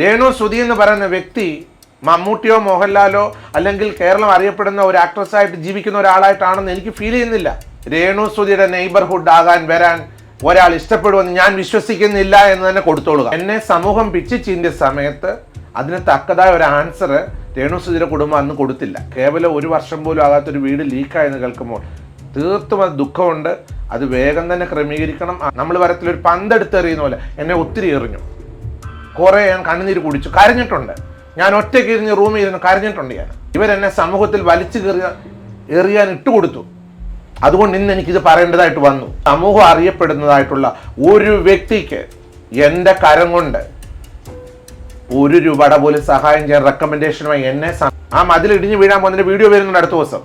രേണു സുധി എന്ന് പറയുന്ന വ്യക്തി മമ്മൂട്ടിയോ മോഹൻലാലോ അല്ലെങ്കിൽ കേരളം അറിയപ്പെടുന്ന ഒരു ആക്ട്രസ്സായിട്ട് ജീവിക്കുന്ന ഒരാളായിട്ടാണെന്ന് എനിക്ക് ഫീൽ ചെയ്യുന്നില്ല. രേണു സുധിയുടെ നെയ്ബർഹുഡ് ആകാൻ വരാൻ ഒരാൾ ഇഷ്ടപ്പെടുമെന്ന് ഞാൻ വിശ്വസിക്കുന്നില്ല എന്ന് തന്നെ കൊടുത്തോളുക. എന്നെ സമൂഹം പിച്ച് ചീന്തിയ സമയത്ത് അതിന് തക്കതായ ഒരു ആൻസർ രേണു സുധിയുടെ കുടുംബം അന്ന് കൊടുത്തില്ല. കേവലം ഒരു വർഷം പോലും ആകാത്തൊരു വീട് ലീക്കായെന്ന് കേൾക്കുമ്പോൾ തീർത്തും അത് ദുഃഖമുണ്ട്. അത് വേഗം തന്നെ ക്രമീകരിക്കണം. നമ്മൾ വരത്തിലൊരു പന്തെടുത്തെറിയുന്ന പോലെ എന്നെ ഒത്തിരി എറിഞ്ഞു. കുറേ ഞാൻ കണ്ണുനീര് കുടിച്ചു. കരഞ്ഞിട്ടുണ്ട്. ഞാൻ ഒറ്റയ്ക്ക് ഇരുന്ന് റൂമിൽ ഇരുന്ന് കരഞ്ഞിട്ടുണ്ട് ഞാൻ. ഇവരെന്നെ സമൂഹത്തിൽ വലിച്ചു കയറിയ എറിയാൻ ഇട്ടുകൊടുത്തു അതുകൊണ്ട് ഇന്ന് എനിക്കിത് പറയേണ്ടതായിട്ട് വന്നു. സമൂഹം അറിയപ്പെടുന്നതായിട്ടുള്ള ഒരു വ്യക്തിക്ക് എന്റെ കരം കൊണ്ട് ഒരു രൂപയുടെ പോലും സഹായം ചെയ്യാൻ റെക്കമെൻഡേഷനുമായി എന്നെ ആ മതിൽ ഇടിഞ്ഞു വീഴാൻ പോകുന്നതിന്റെ വീഡിയോ വരുന്നുണ്ട് അടുത്ത ദിവസം.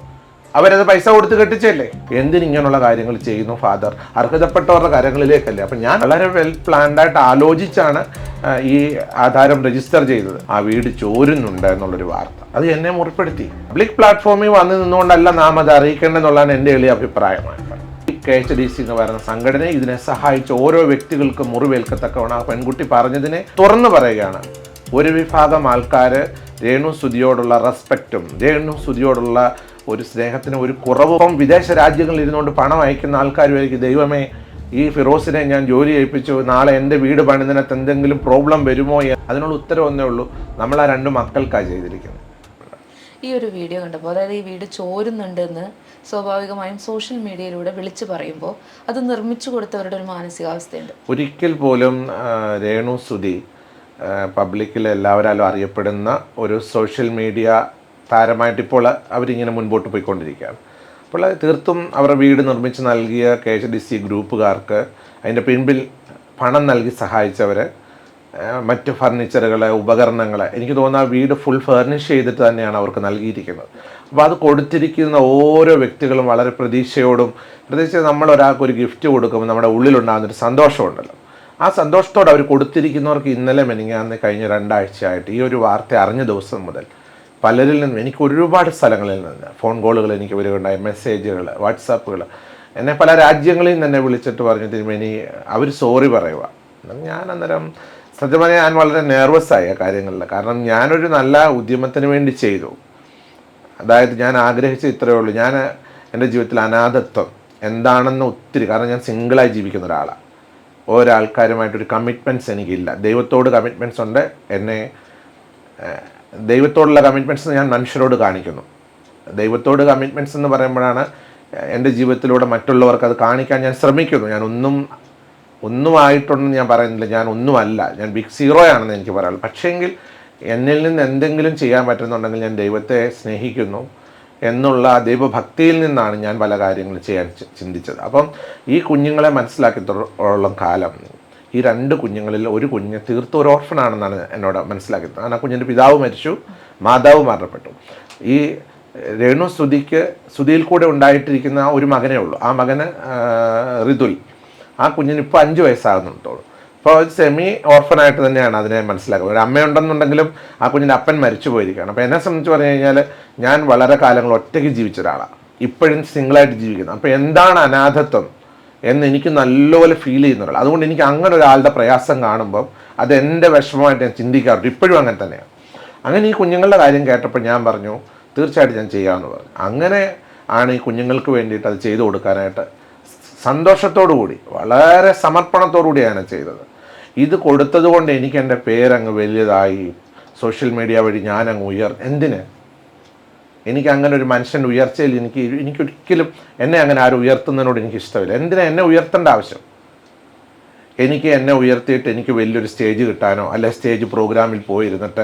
അവരത് പൈസ കൊടുത്ത് കെട്ടിച്ചല്ലേ? എന്തിനിങ്ങനെയുള്ള കാര്യങ്ങൾ ചെയ്യുന്നു ഫാദർ അർഹതപ്പെട്ടവരുടെ കാര്യങ്ങളിലേക്കല്ലേ. അപ്പം ഞാൻ വളരെ വെൽ പ്ലാൻഡായിട്ട് ആലോചിച്ചാണ് ഈ ആധാരം രജിസ്റ്റർ ചെയ്തത്. ആ വീട് ചോരുന്നുണ്ട് എന്നുള്ളൊരു വാർത്ത. അത് എന്നെ മുറിപ്പെടുത്തി. പബ്ലിക് പ്ലാറ്റ്ഫോമിൽ വന്ന് നിന്നുകൊണ്ടല്ല നാം അത് അറിയിക്കേണ്ടതെന്നുള്ളതാണ് എന്റെ എളിയ അഭിപ്രായമാണ് കെ എച്ച് ഡി സി എന്ന് പറയുന്ന സംഘടന ഇതിനെ സഹായിച്ച ഓരോ വ്യക്തികൾക്കും മുറിവേൽക്കത്തക്കവണ ആ പെൺകുട്ടി പറഞ്ഞതിനെ തുറന്നു പറയുകയാണ്. ഒരു വിഭാഗം ആൾക്കാർ രേണു സുതിയോടുള്ള റെസ്പെക്റ്റും രേണു സുതിയോടുള്ള ഒരു സ്നേഹത്തിന് ഒരു കുറവും. വിദേശ രാജ്യങ്ങളിൽ ഇരുന്നുകൊണ്ട് പണം അയക്കുന്ന ആൾക്കാരുമായിരിക്കും. ദൈവമേ ഈ ഫിറോസിനെ ഞാൻ ജോലി ഏൽപ്പിച്ചു നാളെ എന്റെ വീട് പണിതിനകത്ത് എന്തെങ്കിലും പ്രോബ്ലം വരുമോ അതിനുള്ള ഉത്തരവൊന്നേ ഉള്ളൂ. നമ്മൾ ആ രണ്ട് മക്കൾക്കാണ് ചെയ്തിരിക്കുന്നത്. ഈ ഒരു വീഡിയോ കണ്ടപ്പോൾ അതായത് ഈ വീട് ചോരുന്നുണ്ടെന്ന് സ്വാഭാവികമായും സോഷ്യൽ മീഡിയയിലൂടെ വിളിച്ചു പറയുമ്പോൾ അത് നിർമ്മിച്ചു കൊടുത്തവരുടെ ഒരു മാനസികാവസ്ഥയുണ്ട്. ഒരിക്കൽ പോലും രേണു സുധി പബ്ലിക്കിൽ എല്ലാവരാലും അറിയപ്പെടുന്ന ഒരു സോഷ്യൽ മീഡിയ താരമായിട്ട് ഇപ്പോൾ അവരിങ്ങനെ മുൻപോട്ട് പോയിക്കൊണ്ടിരിക്കുകയാണ്. അപ്പോൾ തീർത്തും അവരുടെ വീട് നിർമ്മിച്ച് നൽകിയ കെ എച്ച് ഡി സി ഗ്രൂപ്പുകാർക്ക് അതിന്റെ പിൻപിൽ പണം നൽകി സഹായിച്ചവർ മറ്റ് ഫർണിച്ചറുകൾ ഉപകരണങ്ങൾ എനിക്ക് തോന്നുന്നു ആ വീട് ഫുൾ ഫർണിഷ് ചെയ്തിട്ട് തന്നെയാണ് അവർക്ക് നൽകിയിരിക്കുന്നത്. അപ്പോൾ അത് കൊടുത്തിരിക്കുന്ന ഓരോ വ്യക്തികളും വളരെ പ്രതീക്ഷയോടും പ്രത്യേകിച്ച് നമ്മൾ ഒരാൾക്ക് ഒരു ഗിഫ്റ്റ് കൊടുക്കുമ്പോൾ നമ്മുടെ ഉള്ളിലുണ്ടാകുന്നൊരു സന്തോഷമുണ്ടല്ലോ. ആ സന്തോഷത്തോടെ അവർ കൊടുത്തിരിക്കുന്നവർക്ക് ഇന്നലെ മെനിങ്ങാന്ന് കഴിഞ്ഞ രണ്ടാഴ്ചയായിട്ട് ഈ ഒരു വാർത്ത അറിഞ്ഞ ദിവസം മുതൽ പലരിൽ നിന്നും എനിക്ക് ഒരുപാട് സ്ഥലങ്ങളിൽ നിന്ന് ഫോൺ കോളുകൾ എനിക്ക് വരികയുണ്ടായി മെസ്സേജുകൾ വാട്സാപ്പുകൾ എന്നെ പല രാജ്യങ്ങളിൽ നിന്ന് എന്നെ വിളിച്ചിട്ട് പറഞ്ഞു തിരുമേനി അവർ സോറി പറയുക ഞാൻ അന്നേരം സത്യം പറഞ്ഞാൽ ഞാൻ വളരെ നെർവസ് ആയി ആ കാര്യങ്ങളിൽ. കാരണം ഞാനൊരു നല്ല ഉദ്യമത്തിന് വേണ്ടി ചെയ്തു. അതായത് ഞാൻ ആഗ്രഹിച്ച ഇത്രയേ ഉള്ളൂ. ഞാൻ എന്റെ ജീവിതത്തിൽ അനാഥത്വം എന്താണെന്ന് ഒത്തിരി കാരണം ഞാൻ സിംഗിളായി ജീവിക്കുന്ന ഒരാളാണ് ഓരോ ആൾക്കാരുമായിട്ടൊരു കമ്മിറ്റ്മെന്റ്സ് എനിക്കില്ല. ദൈവത്തോട് കമ്മിറ്റ്മെന്റ്സ് ഉണ്ട്. എന്നെ ദൈവത്തോടുള്ള കമ്മിറ്റ്മെന്റ്സ് ഞാൻ മനുഷ്യരോട് കാണിക്കുന്നു. ദൈവത്തോട് കമ്മിറ്റ്മെന്റ്സ് എന്ന് പറയുമ്പോഴാണ് എന്റെ ജീവിതത്തിലൂടെ മറ്റുള്ളവർക്ക് അത് കാണിക്കാൻ ഞാൻ ശ്രമിക്കുന്നു. ഞാൻ ഒന്നും ഒന്നും ഞാൻ പറയുന്നില്ല. ഞാൻ ഒന്നുമല്ല. ഞാൻ ബിഗ് സീറോ ആണെന്ന് എനിക്ക് പറയാനുള്ളൂ. പക്ഷേങ്കിൽ എന്നിൽ നിന്ന് എന്തെങ്കിലും ചെയ്യാൻ പറ്റുന്നുണ്ടെങ്കിൽ ഞാൻ ദൈവത്തെ സ്നേഹിക്കുന്നു എന്നുള്ള ദൈവഭക്തിയിൽ നിന്നാണ് ഞാൻ പല കാര്യങ്ങളും ചെയ്യാൻ ചിന്തിച്ചത്. അപ്പം ഈ കുഞ്ഞുങ്ങളെ മനസ്സിലാക്കിത്തോളം കാലം ഈ രണ്ട് കുഞ്ഞുങ്ങളിൽ ഒരു കുഞ്ഞ് തീർത്തും ഒരു ഓർഫനാണെന്നാണ് എന്നോട് മനസ്സിലാക്കിയത്. കാരണം ആ കുഞ്ഞിന്റെ പിതാവ് മരിച്ചു മാതാവ് മരണപ്പെട്ടു. ഈ രേണു സ്തുതിക്ക് സ്തുതിയിൽ കൂടെ ഉണ്ടായിട്ടിരിക്കുന്ന ആ ഒരു മകനേ ഉള്ളൂ. ആ മകന് ഋതുൽ ആ കുഞ്ഞിന് ഇപ്പോൾ അഞ്ച് വയസ്സാകുന്നുണ്ടോളൂ അപ്പോൾ സെമി ഓർഫനായിട്ട് തന്നെയാണ് അതിനെ മനസ്സിലാക്കുന്നത്. ഒരു അമ്മയുണ്ടെന്നുണ്ടെങ്കിലും ആ കുഞ്ഞിന്റെ അപ്പൻ മരിച്ചു പോയിരിക്കുകയാണ്. അപ്പോൾ എന്നെ സംബന്ധിച്ച് പറഞ്ഞു കഴിഞ്ഞാൽ ഞാൻ വളരെ കാലങ്ങൾ ഒറ്റയ്ക്ക് ജീവിച്ച ഒരാളാണ് ഇപ്പോഴും സിംഗിളായിട്ട് ജീവിക്കുന്നു. അപ്പോൾ എന്താണ് അനാഥത്വം? എന്ന് എനിക്ക് നല്ലപോലെ ഫീൽ ചെയ്യുന്നുള്ളൂ അതുകൊണ്ട് എനിക്ക് അങ്ങനെ ഒരാളുടെ പ്രയാസം കാണുമ്പം അത് എന്റെ വിഷമമായിട്ട് ഞാൻ ചിന്തിക്കാറുണ്ട്. ഇപ്പോഴും അങ്ങനെ തന്നെയാണ്. അങ്ങനെ ഈ കുഞ്ഞുങ്ങളുടെ കാര്യം കേട്ടപ്പോൾ ഞാൻ പറഞ്ഞു തീർച്ചയായിട്ടും ഞാൻ ചെയ്യാമെന്ന് പറഞ്ഞു. അങ്ങനെ ആണ് ഈ കുഞ്ഞുങ്ങൾക്ക് വേണ്ടിയിട്ട് അത് ചെയ്തു കൊടുക്കാനായിട്ട് സന്തോഷത്തോടു കൂടി വളരെ സമർപ്പണത്തോടു കൂടിയാണ് ചെയ്തത്. ഇത് കൊടുത്തത് കൊണ്ട് എനിക്ക് എന്റെ പേരങ്ങ് വലിയതായി സോഷ്യൽ മീഡിയ വഴി ഞാനങ്ങ് ഉയർ എന്തിന്? എനിക്ക് അങ്ങനെ ഒരു മനുഷ്യന്റെ ഉയർച്ചയിൽ എനിക്ക് എനിക്കൊരിക്കലും എന്നെ അങ്ങനെ ആരും ഉയർത്തുന്നതിനോട് എനിക്ക് ഇഷ്ടമില്ല. എന്തിനാ എന്നെ ഉയർത്തേണ്ട ആവശ്യം? എനിക്ക് എന്നെ ഉയർത്തിയിട്ട് എനിക്ക് വലിയൊരു സ്റ്റേജ് കിട്ടാനോ അല്ലെ സ്റ്റേജ് പ്രോഗ്രാമിൽ പോയിരുന്നിട്ട്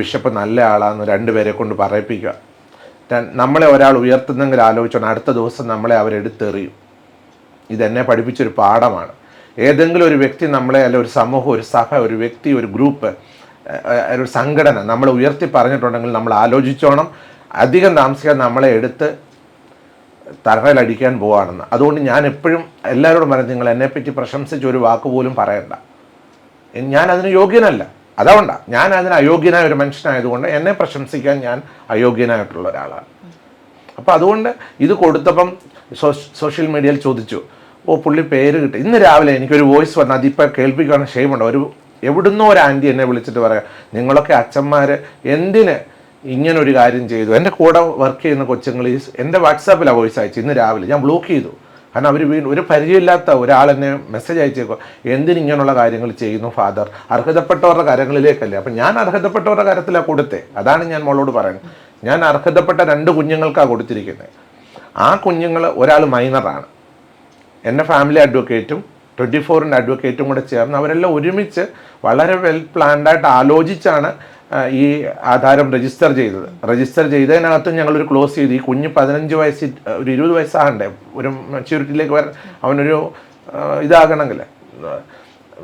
ബിഷപ്പ് നല്ല ആളാന്ന് രണ്ടുപേരെ കൊണ്ട് പറയിപ്പിക്കുക. നമ്മളെ ഒരാൾ ഉയർത്തുന്നെങ്കിൽ ആലോചിച്ചോണം. അടുത്ത ദിവസം നമ്മളെ അവരെടുത്തെറിയും ഇതെന്നെ പഠിപ്പിച്ചൊരു പാഠമാണ്. ഏതെങ്കിലും ഒരു വ്യക്തി നമ്മളെ അല്ലെ ഒരു സമൂഹം ഒരു സഭ ഒരു വ്യക്തി ഒരു ഗ്രൂപ്പ് ഒരു സംഘടന നമ്മളെ ഉയർത്തി പറഞ്ഞിട്ടുണ്ടെങ്കിൽ നമ്മൾ ആലോചിച്ചോണം. അധികം താമസിക്കാൻ നമ്മളെ എടുത്ത് തറയിലടിക്കാൻ പോവാണെന്ന്. അതുകൊണ്ട് ഞാൻ എപ്പോഴും എല്ലാവരോടും പറയും നിങ്ങൾ എന്നെപ്പറ്റി പ്രശംസിച്ച് ഒരു വാക്ക് പോലും പറയണ്ട. ഞാൻ അതിന് യോഗ്യനല്ല. അതുകൊണ്ട ഞാൻ അതിന് അയോഗ്യനായ ഒരു മനുഷ്യനായതുകൊണ്ട് എന്നെ പ്രശംസിക്കാൻ ഞാൻ അയോഗ്യനായിട്ടുള്ള ഒരാളാണ്. അപ്പോൾ അതുകൊണ്ട് ഇത് കൊടുത്തപ്പം സോഷ്യൽ മീഡിയയിൽ ചോദിച്ചു ഓ പുള്ളി പേര് കിട്ടി. ഇന്ന് രാവിലെ എനിക്കൊരു വോയിസ് വന്നു അതിപ്പോൾ കേൾപ്പിക്കുകയാണ് ക്ഷേമുണ്ട് ഒരു എവിടുന്നോ ഒരു ആന്റി എന്നെ വിളിച്ചിട്ട് പറയാം നിങ്ങളൊക്കെ അച്ഛന്മാർ എന്തിന് ഇങ്ങനെ ഒരു കാര്യം ചെയ്തു. എന്റെ കൂടെ വർക്ക് ചെയ്യുന്ന കൊച്ചുങ്ങൾ എന്റെ വാട്സാപ്പിലാണ് വോയിസ് അയച്ചു ഇന്ന് രാവിലെ ഞാൻ ബ്ലോക്ക് ചെയ്തു. കാരണം അവർ വീണ്ടും ഒരു പരിചയമില്ലാത്ത ഒരാൾ എന്നെ മെസ്സേജ് അയച്ചേക്കോ എന്തിന് ഇങ്ങനെയുള്ള കാര്യങ്ങൾ ചെയ്യുന്നു ഫാദർ അർഹതപ്പെട്ടവരുടെ കാര്യങ്ങളിലേക്കല്ലേ. അപ്പം ഞാൻ അർഹതപ്പെട്ടവരുടെ കാര്യത്തിലാണ് കൊടുത്തേ. അതാണ് ഞാൻ മോളോട് പറയുന്നത്. ഞാൻ അർഹതപ്പെട്ട രണ്ട് കുഞ്ഞുങ്ങൾക്കാണ് കൊടുത്തിരിക്കുന്നത് ആ കുഞ്ഞുങ്ങൾ ഒരാൾ മൈനറാണ് എന്റെ ഫാമിലി അഡ്വക്കേറ്റും ട്വന്റി ഫോറിന്റെ അഡ്വക്കേറ്റും കൂടെ ചേർന്ന് അവരെല്ലാം ഒരുമിച്ച് വളരെ വെൽ പ്ലാൻഡായിട്ട് ആലോചിച്ചാണ് ഈ ആധാരം രജിസ്റ്റർ ചെയ്തത്. രജിസ്റ്റർ ചെയ്തതിനകത്ത് ഞങ്ങളൊരു ക്ലോസ് ചെയ്തു. ഈ കുഞ്ഞ് പതിനഞ്ച് വയസ്സ് ഒരു ഇരുപത് വയസ്സാകണ്ടേ? ഒരു മെച്യൂരിറ്റിയിലേക്ക് വരാൻ അവനൊരു ഇതാകണമെങ്കിൽ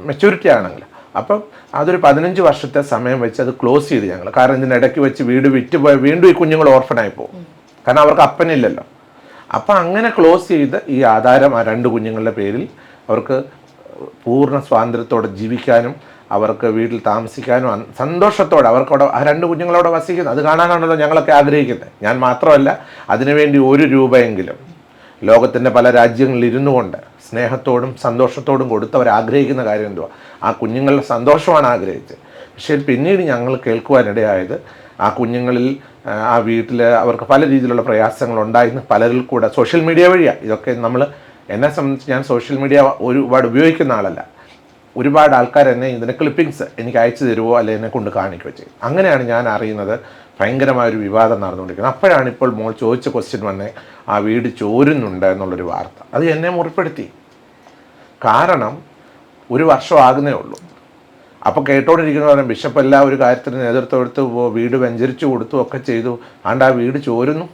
മെച്യൂരിറ്റി ആണെങ്കിൽ അപ്പം അതൊരു പതിനഞ്ച് വർഷത്തെ സമയം വെച്ച് അത് ക്ലോസ് ചെയ്തു ഞങ്ങൾ. കാരണം ഇതിനിടയ്ക്ക് വെച്ച് വീട് വിറ്റ് പോയ വീണ്ടും ഈ കുഞ്ഞുങ്ങൾ ഓർഫനായി പോകും. കാരണം അവർക്ക് അപ്പനില്ലല്ലോ. അപ്പം അങ്ങനെ ക്ലോസ് ചെയ്ത് ഈ ആധാരം ആ രണ്ട് കുഞ്ഞുങ്ങളുടെ പേരിൽ അവർക്ക് പൂർണ സ്വാതന്ത്ര്യത്തോടെ ജീവിക്കാനും അവർക്ക് വീട്ടിൽ താമസിക്കാനും സന്തോഷത്തോടെ അവർക്കവിടെ ആ രണ്ട് കുഞ്ഞുങ്ങളോടെ വസിക്കുന്നു. അത് കാണാനാണല്ലോ ഞങ്ങളൊക്കെ ആഗ്രഹിക്കുന്നത്. ഞാൻ മാത്രമല്ല അതിനുവേണ്ടി ഒരു രൂപയെങ്കിലും ലോകത്തിന്റെ പല രാജ്യങ്ങളിൽ ഇരുന്നു കൊണ്ട് സ്നേഹത്തോടും സന്തോഷത്തോടും കൊടുത്തവർ ആഗ്രഹിക്കുന്ന കാര്യം എന്തുവാ? ആ കുഞ്ഞുങ്ങളുടെ സന്തോഷമാണ് ആഗ്രഹിച്ചത്. പക്ഷേ പിന്നീട് ഞങ്ങൾ കേൾക്കുവാനിടയായത് ആ കുഞ്ഞുങ്ങളിൽ ആ, വീട്ടിൽ അവർക്ക് പല രീതിയിലുള്ള പ്രയാസങ്ങൾ ഉണ്ടായിരുന്നു പലരിൽ കൂടെ സോഷ്യൽ മീഡിയ വഴിയാണ് ഇതൊക്കെ നമ്മൾ എന്നെ സംബന്ധിച്ച് ഞാൻ സോഷ്യൽ മീഡിയ ഒരുപാട് ഉപയോഗിക്കുന്ന ആളല്ല. ഒരുപാട് ആൾക്കാർ എന്നെ ഇതിന്റെ ക്ലിപ്പിങ്സ് എനിക്ക് അയച്ചു തരുമോ അല്ലെ എന്നെ കൊണ്ട് കാണിക്കുകയോ ചെയ്യും. അങ്ങനെയാണ് ഞാൻ അറിയുന്നത് ഭയങ്കരമായ ഒരു വിവാദം നടന്നുകൊണ്ടിരിക്കുന്നത്. അപ്പോഴാണ് ഇപ്പോൾ മോൾ ചോദിച്ച ക്വസ്റ്റ്യൻ വന്നെ ആ വീട് ചോരുന്നുണ്ട് എന്നുള്ളൊരു വാർത്ത. അത് എന്നെ മുറിപ്പെടുത്തി. കാരണം ഒരു വർഷം ആകുന്നേ ഉള്ളൂ. അപ്പോൾ കേട്ടോണ്ടിരിക്കുന്നവരും ബിഷപ്പ് എല്ലാ ഒരു കാര്യത്തിന് നേതൃത്വം എടുത്ത് വീട് വെഞ്ചരിച്ചു കൊടുത്തു ഒക്കെ ചെയ്തു. ആണ്ട് ആ വീട് ചോരുന്നു.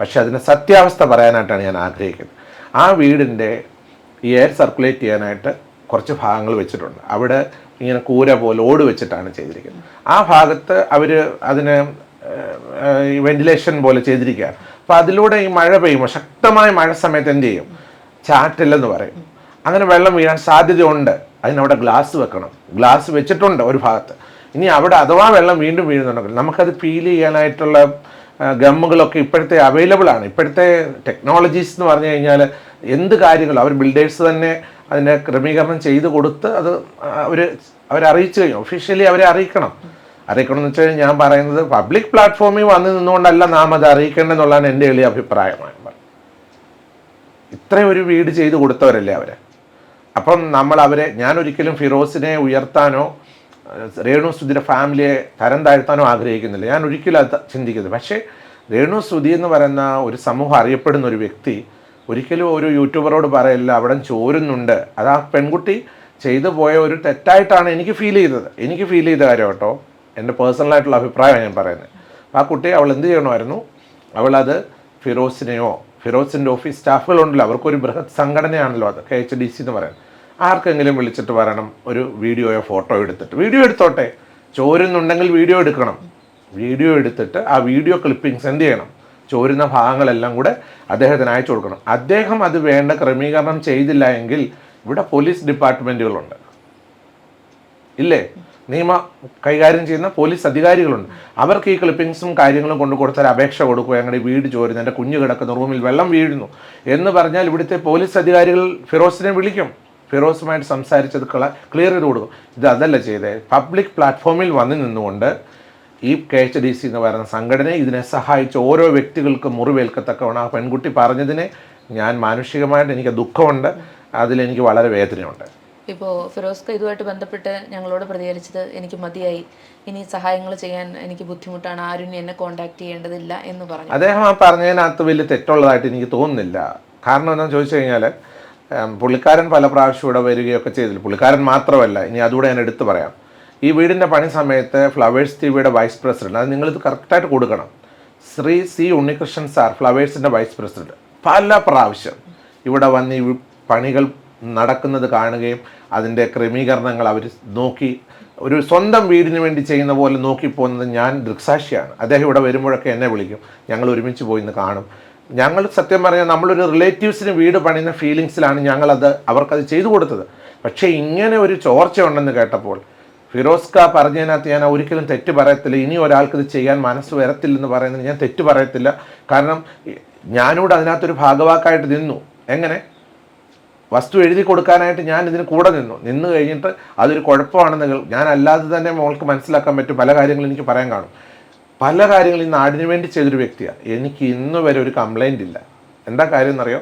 പക്ഷെ അതിന്റെ സത്യാവസ്ഥ പറയാനായിട്ടാണ് ഞാൻ ആഗ്രഹിക്കുന്നത്. ആ വീടിന്റെ എയർ സർക്കുലേറ്റ് ചെയ്യാനായിട്ട് കുറച്ച് ഭാഗങ്ങൾ വെച്ചിട്ടുണ്ട്. അവിടെ ഇങ്ങനെ കൂര പോലെ ഓട് വെച്ചിട്ടാണ് ചെയ്തിരിക്കുന്നത്. ആ ഭാഗത്ത് അവർ അതിന് വെന്റിലേഷൻ പോലെ ചെയ്തിരിക്കുകയാണ്. അപ്പോൾ അതിലൂടെ ഈ മഴ പെയ്യുമ്പോൾ ശക്തമായ മഴ സമയത്ത് എന്ത് ചെയ്യും? ചാറ്റില്ലെന്ന് പറയും. അങ്ങനെ വെള്ളം വീഴാൻ സാധ്യതയുണ്ട്. അതിനവിടെ ഗ്ലാസ് വെക്കണം. ഗ്ലാസ് വെച്ചിട്ടുണ്ട് ഒരു ഭാഗത്ത്. ഇനി അവിടെ അഥവാ വെള്ളം വീണ്ടും വീഴുന്നുണ്ടെങ്കിൽ നമുക്കത് ഫീൽ ചെയ്യാനായിട്ടുള്ള ഗമ്മുകളൊക്കെ ഇപ്പോഴത്തെ അവൈലബിൾ ആണ്. ഇപ്പോഴത്തെ ടെക്നോളജീസ് എന്ന് പറഞ്ഞു കഴിഞ്ഞാൽ എന്ത് കാര്യങ്ങളും അവർ ബിൽഡേഴ്സ് തന്നെ അതിന്റെ ക്രമീകരണം ചെയ്ത് കൊടുത്ത് അത് അവർ അവരറിയിച്ചു കഴിഞ്ഞു. ഒഫീഷ്യലി അവരെ അറിയിക്കണം. അറിയിക്കണം എന്ന് വെച്ചാൽ ഞാൻ പറയുന്നത് പബ്ലിക് പ്ലാറ്റ്ഫോമിൽ വന്ന് നിന്നുകൊണ്ടല്ല നാം അത് അറിയിക്കേണ്ടതെന്നുള്ളതാണ് എന്റെ എളിയ അഭിപ്രായമാണ് ഇത്രയും ഒരു വീട് ചെയ്ത് കൊടുത്തവരല്ലേ അവരെ? അപ്പം നമ്മൾ അവരെ ഞാൻ ഒരിക്കലും ഫിറോസിനെ ഉയർത്താനോ രേണു സുധിയുടെ ഫാമിലിയെ തരം താഴ്ത്താനോ ആഗ്രഹിക്കുന്നില്ല. ഞാൻ ഒരിക്കലും അത് ചിന്തിക്കുന്നത് പക്ഷേ രേണു സുധി എന്ന് പറയുന്ന ഒരു സമൂഹം അറിയപ്പെടുന്ന ഒരു വ്യക്തി ഒരിക്കലും ഒരു യൂട്യൂബറോട് പറയല്ല അവിടെ ചോരുന്നുണ്ട്. അത് ആ പെൺകുട്ടി ചെയ്തു പോയ ഒരു തെറ്റായിട്ടാണ് എനിക്ക് ഫീൽ ചെയ്തത്. എനിക്ക് ഫീൽ ചെയ്ത കാര്യം കേട്ടോ എന്റെ പേഴ്സണലായിട്ടുള്ള അഭിപ്രായമാണ് ഞാൻ പറയുന്നത്. ആ കുട്ടി അവൾ എന്ത് ചെയ്യണമായിരുന്നു? അവളത് ഫിറോസിനെയോ ഫിറോസിന്റെ ഓഫീസ് സ്റ്റാഫുകളുണ്ടല്ലോ അവർക്കൊരു ബൃഹത് സംഘടനയാണല്ലോ അത് കെ എച്ച് ഡി സി എന്ന് പറയുന്നത്. ആർക്കെങ്കിലും വിളിച്ചിട്ട് പറയണം ഒരു വീഡിയോയോ ഫോട്ടോ എടുത്തിട്ട്. വീഡിയോ എടുത്തോട്ടെ ചോരുന്നുണ്ടെങ്കിൽ വീഡിയോ എടുക്കണം. വീഡിയോ എടുത്തിട്ട് ആ വീഡിയോ ക്ലിപ്പിംഗ് സെൻഡ് ചെയ്യണം. ചോരുന്ന ഭാഗങ്ങളെല്ലാം കൂടെ അദ്ദേഹത്തിന് അയച്ചു കൊടുക്കണം. അദ്ദേഹം അത് വേണ്ട ക്രമീകരണം ചെയ്തില്ല എങ്കിൽ ഇവിടെ പോലീസ് ഡിപ്പാർട്ട്മെന്റുകളുണ്ട് ഇല്ലേ? നിയമ കൈകാര്യം ചെയ്യുന്ന പോലീസ് അധികാരികളുണ്ട്. അവർക്ക് ഈ ക്ലിപ്പിങ്സും കാര്യങ്ങളും കൊണ്ട് കൊടുത്താൽ അപേക്ഷ കൊടുക്കുക ഞങ്ങളുടെ വീട് ചോരുന്നു എന്റെ കുഞ്ഞ് കിടക്കുന്ന റൂമിൽ വെള്ളം വീഴുന്നു എന്ന് പറഞ്ഞാൽ ഇവിടുത്തെ പോലീസ് അധികാരികൾ ഫിറോസിനെ വിളിക്കും. ഫിറോസുമായിട്ട് സംസാരിച്ചത് ക്ലിയർ ചെയ്ത് കൊടുക്കും. ഇത് അതല്ല ചെയ്തേ. പബ്ലിക് പ്ലാറ്റ്ഫോമിൽ വന്ന് നിന്നുകൊണ്ട് ഈ കെ എച്ച് ഡി സി എന്ന് പറയുന്ന സംഘടന ഇതിനെ സഹായിച്ച ഓരോ വ്യക്തികൾക്കും മുറിവേൽക്കത്തക്കവണ്ണം. ആ പെൺകുട്ടി പറഞ്ഞതിനെ ഞാൻ മാനുഷികമായിട്ട് എനിക്ക് ദുഃഖമുണ്ട്. അതിലെനിക്ക് വളരെ വേദനയുണ്ട്. ഇപ്പോൾ ഫിറോസ്ക ഇതുമായിട്ട് ബന്ധപ്പെട്ട് ഞങ്ങളോട് പ്രതികരിച്ചത് എനിക്ക് മതിയായി. ഇനി സഹായങ്ങൾ ചെയ്യാൻ എനിക്ക് ബുദ്ധിമുട്ടാണ്. ആരും എന്നെ കോണ്ടാക്ട് ചെയ്യേണ്ടതില്ല എന്ന് പറഞ്ഞു. അദ്ദേഹം ആ പറഞ്ഞതിനകത്ത് വലിയ തെറ്റുള്ളതായിട്ട് എനിക്ക് തോന്നുന്നില്ല. കാരണം എന്താണെന്ന് ചോദിച്ചു കഴിഞ്ഞാൽ പുള്ളിക്കാരൻ പല പ്രാവശ്യം ഇവിടെ വരികയൊക്കെ ചെയ്തില്ല പുള്ളിക്കാരൻ മാത്രമല്ല. ഇനി അതുകൂടെ ഞാൻ എടുത്തു പറയാം. ഈ വീടിന്റെ പണി സമയത്ത് ഫ്ലവേഴ്സ് ടി വിയുടെ വൈസ് പ്രസിഡന്റ് അത് നിങ്ങളിത് കറക്റ്റായിട്ട് കൊടുക്കണം. ശ്രീ സി ഉണ്ണികൃഷ്ണൻ സാർ ഫ്ലവേഴ്സിന്റെ വൈസ് പ്രസിഡന്റ് പല പ്രാവശ്യം ഇവിടെ വന്ന് ഈ പണികൾ നടക്കുന്നത് കാണുകയും അതിന്റെ ക്രമീകരണങ്ങൾ അവർ നോക്കി ഒരു സ്വന്തം വീടിന് വേണ്ടി ചെയ്യുന്ന പോലെ നോക്കി പോകുന്നത് ഞാൻ ദൃക്സാക്ഷിയാണ്. അദ്ദേഹം ഇവിടെ വരുമ്പോഴൊക്കെ എന്നെ വിളിക്കും ഞങ്ങൾ ഒരുമിച്ച് പോയി ഇന്ന് കാണും. ഞങ്ങൾ സത്യം പറഞ്ഞാൽ നമ്മളൊരു റിലേറ്റീവ്സിന് വീട് പണിയുന്ന ഫീലിങ്സിലാണ് ഞങ്ങളത് അവർക്കത് ചെയ്തു കൊടുത്തത്. പക്ഷേ ഇങ്ങനെ ഒരു ചോർച്ച ഉണ്ടെന്ന് കേട്ടപ്പോൾ ഫിറോസ്ക പറഞ്ഞതിനകത്ത് ഞാൻ ഒരിക്കലും തെറ്റ് പറയത്തില്ല. ഇനി ഒരാൾക്ക് ഇത് ചെയ്യാൻ മനസ്സ് വരത്തില്ലെന്ന് പറയുന്നത് ഞാൻ തെറ്റ് പറയത്തില്ല. കാരണം ഞാനിവിടെ അതിനകത്തൊരു ഭാഗവാക്കായിട്ട് നിന്നു. എങ്ങനെ? വസ്തു എഴുതി കൊടുക്കാനായിട്ട് ഞാൻ ഇതിന് കൂടെ നിന്നു. നിന്ന് കഴിഞ്ഞിട്ട് അതൊരു കുഴപ്പമാണെന്ന് ഞാൻ അല്ലാതെ തന്നെ മോൾക്ക് മനസ്സിലാക്കാൻ പറ്റും. പല കാര്യങ്ങളും എനിക്ക് പറയാൻ കാണും. പല കാര്യങ്ങളും ഈ നാടിനു വേണ്ടി ചെയ്തൊരു വ്യക്തിയാണ് എനിക്ക് ഇന്ന് വരെ ഒരു കംപ്ലൈന്റ് ഇല്ല. എന്താ കാര്യം എന്നറിയോ?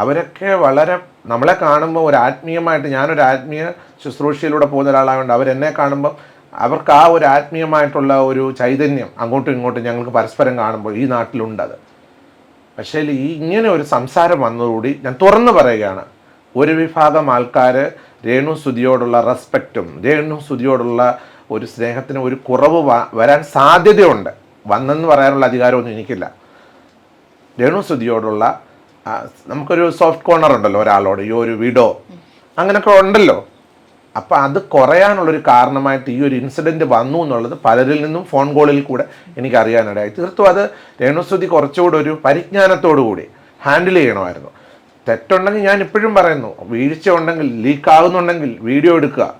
അവരൊക്കെ വളരെ നമ്മളെ കാണുമ്പോൾ ഒരു ആത്മീയമായിട്ട് ഞാനൊരു ആത്മീയ ശുശ്രൂഷയിലൂടെ പോകുന്ന ഒരാളായതുകൊണ്ട് അവരെന്നെ കാണുമ്പോൾ അവർക്ക് ആ ഒരു ആത്മീയമായിട്ടുള്ള ഒരു ചൈതന്യം അങ്ങോട്ടും ഇങ്ങോട്ടും ഞങ്ങൾക്ക് പരസ്പരം കാണുമ്പോൾ ഈ നാട്ടിലുണ്ടത്. പക്ഷേ ഈ ഇങ്ങനെ ഒരു സംസാരം വന്നതോടുകൂടി ഞാൻ തുറന്നു പറയുകയാണ്. ഒരു വിഭാഗം ആൾക്കാർ രേണു സുതിയോടുള്ള റെസ്പെക്റ്റും രേണു സുതിയോടുള്ള ഒരു സ്നേഹത്തിന് ഒരു കുറവ് വരാൻ സാധ്യതയുണ്ട്. വന്നെന്ന് പറയാനുള്ള അധികാരമൊന്നും എനിക്കില്ല. രേണു സുതിയോടുള്ള ആ, നമുക്കൊരു സോഫ്റ്റ് കോർണർ ഉണ്ടല്ലോ ഒരാളോട് ഈ ഒരു വീടോ. അങ്ങനെയൊക്കെ ഉണ്ടല്ലോ. അപ്പം അത് കുറയാനുള്ളൊരു കാരണമായിട്ട് ഈ ഒരു ഇൻസിഡന്റ് വന്നു എന്നുള്ളത് പലരിൽ നിന്നും ഫോൺ കോളിൽ കൂടെ എനിക്ക് അറിയാനിടയായി തീർത്തും അത് രേണുസ്തുതി കുറച്ചുകൂടെ ഒരു പരിജ്ഞാനത്തോടു കൂടി ഹാൻഡിൽ ചെയ്യണമായിരുന്നു. തെറ്റുണ്ടെങ്കിൽ ഞാൻ ഇപ്പോഴും പറയുന്നു വീഴ്ച ഉണ്ടെങ്കിൽ ലീക്ക് ആകുന്നുണ്ടെങ്കിൽ വീഡിയോ എടുക്കുക.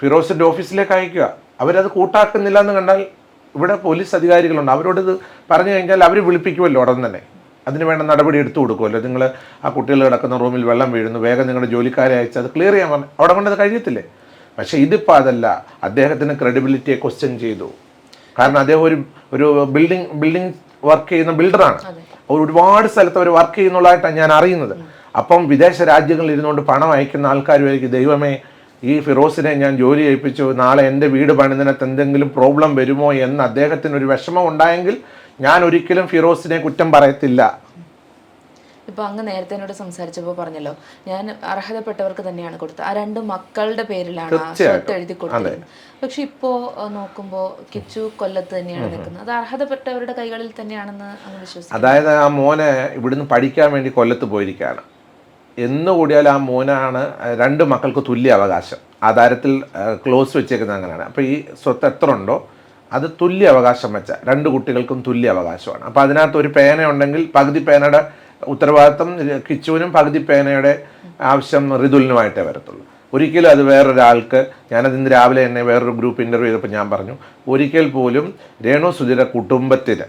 ഫിറോസിന്റെ ഓഫീസിലേക്ക് അയക്കുക. അവരത് കൂട്ടാക്കുന്നില്ല എന്ന് കണ്ടാൽ ഇവിടെ പോലീസ് അധികാരികളുണ്ട്. അവരോട് ഇത് പറഞ്ഞു കഴിഞ്ഞാൽ അവർ വിളിപ്പിക്കുമല്ലോ ഉടൻ തന്നെ. അതിന് വേണ്ട നടപടി എടുത്തു കൊടുക്കുമല്ലോ. നിങ്ങൾ ആ കുട്ടികൾ കിടക്കുന്ന റൂമിൽ വെള്ളം വീഴുന്നു വേഗം നിങ്ങളുടെ ജോലിക്കാരെ അയച്ച് അത് ക്ലിയർ ചെയ്യാൻ പറഞ്ഞു. അവിടെ കൊണ്ട് അത് കഴിയത്തില്ലേ? പക്ഷേ ഇതിപ്പോൾ അതല്ല. അദ്ദേഹത്തിന് ക്രെഡിബിലിറ്റിയെ ക്വസ്റ്റ്യൻ ചെയ്തു. കാരണം അദ്ദേഹം ഒരു ഒരു ബിൽഡിംഗ് ബിൽഡിംഗ് വർക്ക് ചെയ്യുന്ന ബിൽഡറാണ് അവർ ഒരുപാട് സ്ഥലത്ത് അവർ വർക്ക് ചെയ്യുന്നുള്ളതായിട്ടാണ് ഞാൻ അറിയുന്നത്. അപ്പം വിദേശ രാജ്യങ്ങളിൽ ഇരുന്നുകൊണ്ട് പണം അയക്കുന്ന ആൾക്കാരുമായിരിക്കും ദൈവമേ ഈ ഫിറോസിനെ ഞാൻ ജോലി ചെയ്യിപ്പിച്ചു നാളെ എന്റെ വീട് പണിതിനകത്ത് എന്തെങ്കിലും പ്രോബ്ലം വരുമോ എന്ന് അദ്ദേഹത്തിന് ഒരു വിഷമം ഉണ്ടായെങ്കിൽ ഞാൻ ഒരിക്കലും ഫിറോസിനെ കുറ്റം പറയത്തില്ല. ഇപ്പൊ അങ്ങ് നേരത്തെ എന്നോട് സംസാരിച്ചപ്പോൾ പറഞ്ഞല്ലോ ഞാൻ അർഹതപ്പെട്ടവർക്ക് തന്നെയാണ് കൊടുത്തത്. ആ രണ്ട് മക്കളുടെ പേരിലാണ് സ്വത്ത് എഴുതി കൊടുത്തത്. പക്ഷെ ഇപ്പോ നോക്കുമ്പോൾ നോക്കുമ്പോ കിച്ചു കൊല്ലത്ത് തന്നെയാണ് നിൽക്കുന്നത്. അത് അർഹതപ്പെട്ടവരുടെ കൈകളിൽ തന്നെയാണെന്ന് അങ്ങ് വിശ്വസിക്കുന്നു. അതായത് ആ മോനെ ഇവിടുന്ന് പഠിക്കാൻ വേണ്ടി കൊല്ലത്ത് പോയിരിക്കുകയാണ്. എന്ന് കൂടിയാൽ ആ മോനാണ് രണ്ട് മക്കൾക്ക് തുല്യ അവകാശം. ആധാരത്തിൽ ക്ലോസ് വെച്ചേക്കുന്നത് അങ്ങനെയാണ്. അപ്പോൾ ഈ സ്വത്ത് എത്ര ഉണ്ടോ അത് തുല്യ അവകാശം വെച്ച രണ്ട് കുട്ടികൾക്കും തുല്യ അവകാശമാണ്. അപ്പോൾ അതിനകത്ത് ഒരു പേന ഉണ്ടെങ്കിൽ പകുതി പേനയുടെ ഉത്തരവാദിത്തം കിച്ചുവിനും പകുതി പേനയുടെ ആവശ്യം ഋതുലിനുമായിട്ടേ വരത്തുള്ളൂ. ഒരിക്കലും അത് വേറൊരാൾക്ക് ഞാനത് ഇന്ന് രാവിലെ തന്നെ വേറൊരു ഗ്രൂപ്പ് ഇന്റർവ്യൂ ചെയ്തപ്പോൾ ഞാൻ പറഞ്ഞു ഒരിക്കൽ പോലും രേണു സുധിയുടെ കുടുംബത്തിന്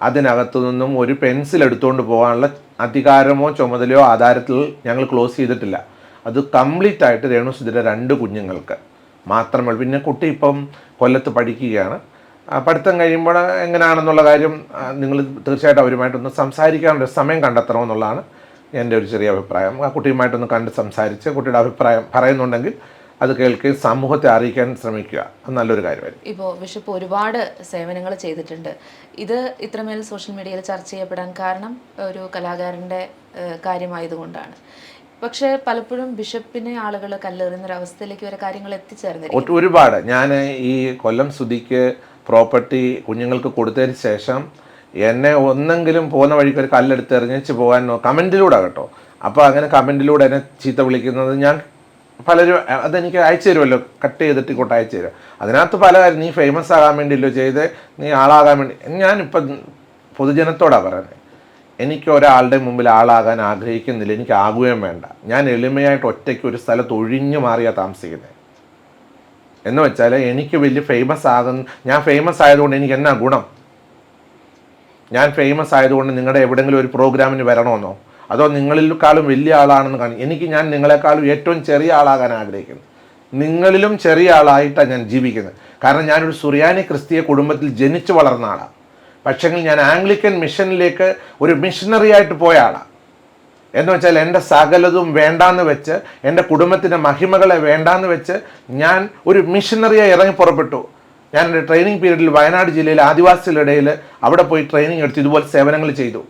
അതിനകത്തു നിന്നും ഒരു പെൻസിൽ എടുത്തുകൊണ്ട് പോകാനുള്ള അധികാരമോ ചുമതലയോ ആധാരത്തിൽ ഞങ്ങൾ ക്ലോസ് ചെയ്തിട്ടില്ല. അത് കംപ്ലീറ്റ് ആയിട്ട് രേണു രേണുസുധിയുടെ രണ്ട് കുഞ്ഞുങ്ങൾക്ക് മാത്രമേ പിന്നെ കുട്ടി ഇപ്പം കൊല്ലത്ത് പഠിക്കുകയാണ്. പഠിത്തം കഴിയുമ്പോൾ എങ്ങനെയാണെന്നുള്ള കാര്യം നിങ്ങൾ തീർച്ചയായിട്ടും അവരുമായിട്ടൊന്ന് സംസാരിക്കാനുള്ള സമയം കണ്ടെത്തണമെന്നുള്ളതാണ് എന്റെ ഒരു ചെറിയ അഭിപ്രായം. ആ കുട്ടിയുമായിട്ടൊന്ന് കണ്ട് സംസാരിച്ച് കുട്ടിയുടെ അഭിപ്രായം പറയുന്നുണ്ടെങ്കിൽ അത് കേൾക്കുകയും സമൂഹത്തെ അറിയിക്കാൻ ശ്രമിക്കുക. അത് നല്ലൊരു കാര്യമായിരിക്കും. ഇപ്പോൾ ബിഷപ്പ് ഒരുപാട് സേവനങ്ങൾ ചെയ്തിട്ടുണ്ട്. ഇത് ഇത്രമേൽ സോഷ്യൽ മീഡിയയിൽ ചർച്ച ചെയ്യപ്പെടാൻ കാരണം ഒരു കലാകാരന്റെ കാര്യമായതുകൊണ്ടാണ്. പക്ഷേ പലപ്പോഴും ബിഷപ്പിനെ ആളുകൾ കല്ലെറിയുന്ന ഒരു അവസ്ഥയിലേക്ക് വരെ കാര്യങ്ങൾ എത്തിച്ചേർന്നു ഒരുപാട്. ഞാൻ ഈ കൊല്ലം സുധിക്ക് പ്രോപ്പർട്ടി കുഞ്ഞുങ്ങൾക്ക് കൊടുത്തതിന് ശേഷം എന്നെ ഒന്നെങ്കിലും പോകുന്ന വഴിക്ക് ഒരു കല്ലെടുത്ത് എറിഞ്ഞിച്ച് പോകാൻ കമന്റിലൂടെ കേട്ടോ. അപ്പോൾ അങ്ങനെ കമന്റിലൂടെ എന്നെ ചീത്ത വിളിക്കുന്നത് ഞാൻ പലരും അതെനിക്ക് അയച്ചു തരുമല്ലോ. കട്ട് ചെയ്തിട്ട് ഇങ്ങോട്ട് അയച്ചു തരും. അതിനകത്ത് പല കാര്യം നീ ഫേമസ് ആകാൻ വേണ്ടിയല്ലോ ചെയ്ത് നീ ആളാകാൻ വേണ്ടി. ഞാനിപ്പം പൊതുജനത്തോടാണ് പറയുന്നത് എനിക്ക് ഒരാളുടെ മുമ്പിൽ ആളാകാൻ ആഗ്രഹിക്കുന്നില്ല. എനിക്ക് ആകുകയും വേണ്ട. ഞാൻ എളിമയായിട്ട് ഒറ്റയ്ക്ക് ഒരു സ്ഥലത്ത് ഒഴിഞ്ഞു മാറിയാ താമസിക്കുന്നത് എന്ന് വെച്ചാൽ എനിക്ക് വലിയ ഫേമസ് ആകുന്ന ഞാൻ ഫേമസ് ആയതുകൊണ്ട് എനിക്ക് എന്നാ ഗുണം? ഞാൻ ഫേമസ് ആയതുകൊണ്ട് നിങ്ങളുടെ എവിടെയെങ്കിലും ഒരു പ്രോഗ്രാമിന് വരണമെന്നോ അതോ നിങ്ങളിലേക്കാളും വലിയ ആളാണെന്ന് കാണും എനിക്ക് ഞാൻ നിങ്ങളെക്കാളും ഏറ്റവും ചെറിയ ആളാകാൻ ആഗ്രഹിക്കുന്നു. നിങ്ങളിലും ചെറിയ ആളായിട്ടാണ് ഞാൻ ജീവിക്കുന്നത്. കാരണം ഞാനൊരു സുറിയാനി ക്രിസ്തീയ കുടുംബത്തിൽ ജനിച്ചു വളർന്ന ആളാണ് പക്ഷെങ്കിൽ ഞാൻ ആംഗ്ലിക്കൻ മിഷനിലേക്ക് ഒരു മിഷണറി ആയിട്ട് പോയ ആളാണ് എന്ന് വെച്ചാൽ എന്റെ സകലതും വേണ്ടാന്ന് വെച്ച് എന്റെ കുടുംബത്തിന്റെ മഹിമകളെ വേണ്ടാന്ന് വെച്ച് ഞാൻ ഒരു മിഷനറിയായി ഇറങ്ങി പുറപ്പെട്ടു. ഞാൻ എന്റെ ട്രെയിനിങ് പീരീഡിൽ വയനാട് ജില്ലയിൽ ആദിവാസികളുടെ ഇടയിൽ അവിടെ പോയി ട്രെയിനിങ് എടുത്ത് ഇതുപോലെ സേവനങ്ങൾ ചെയ്തു.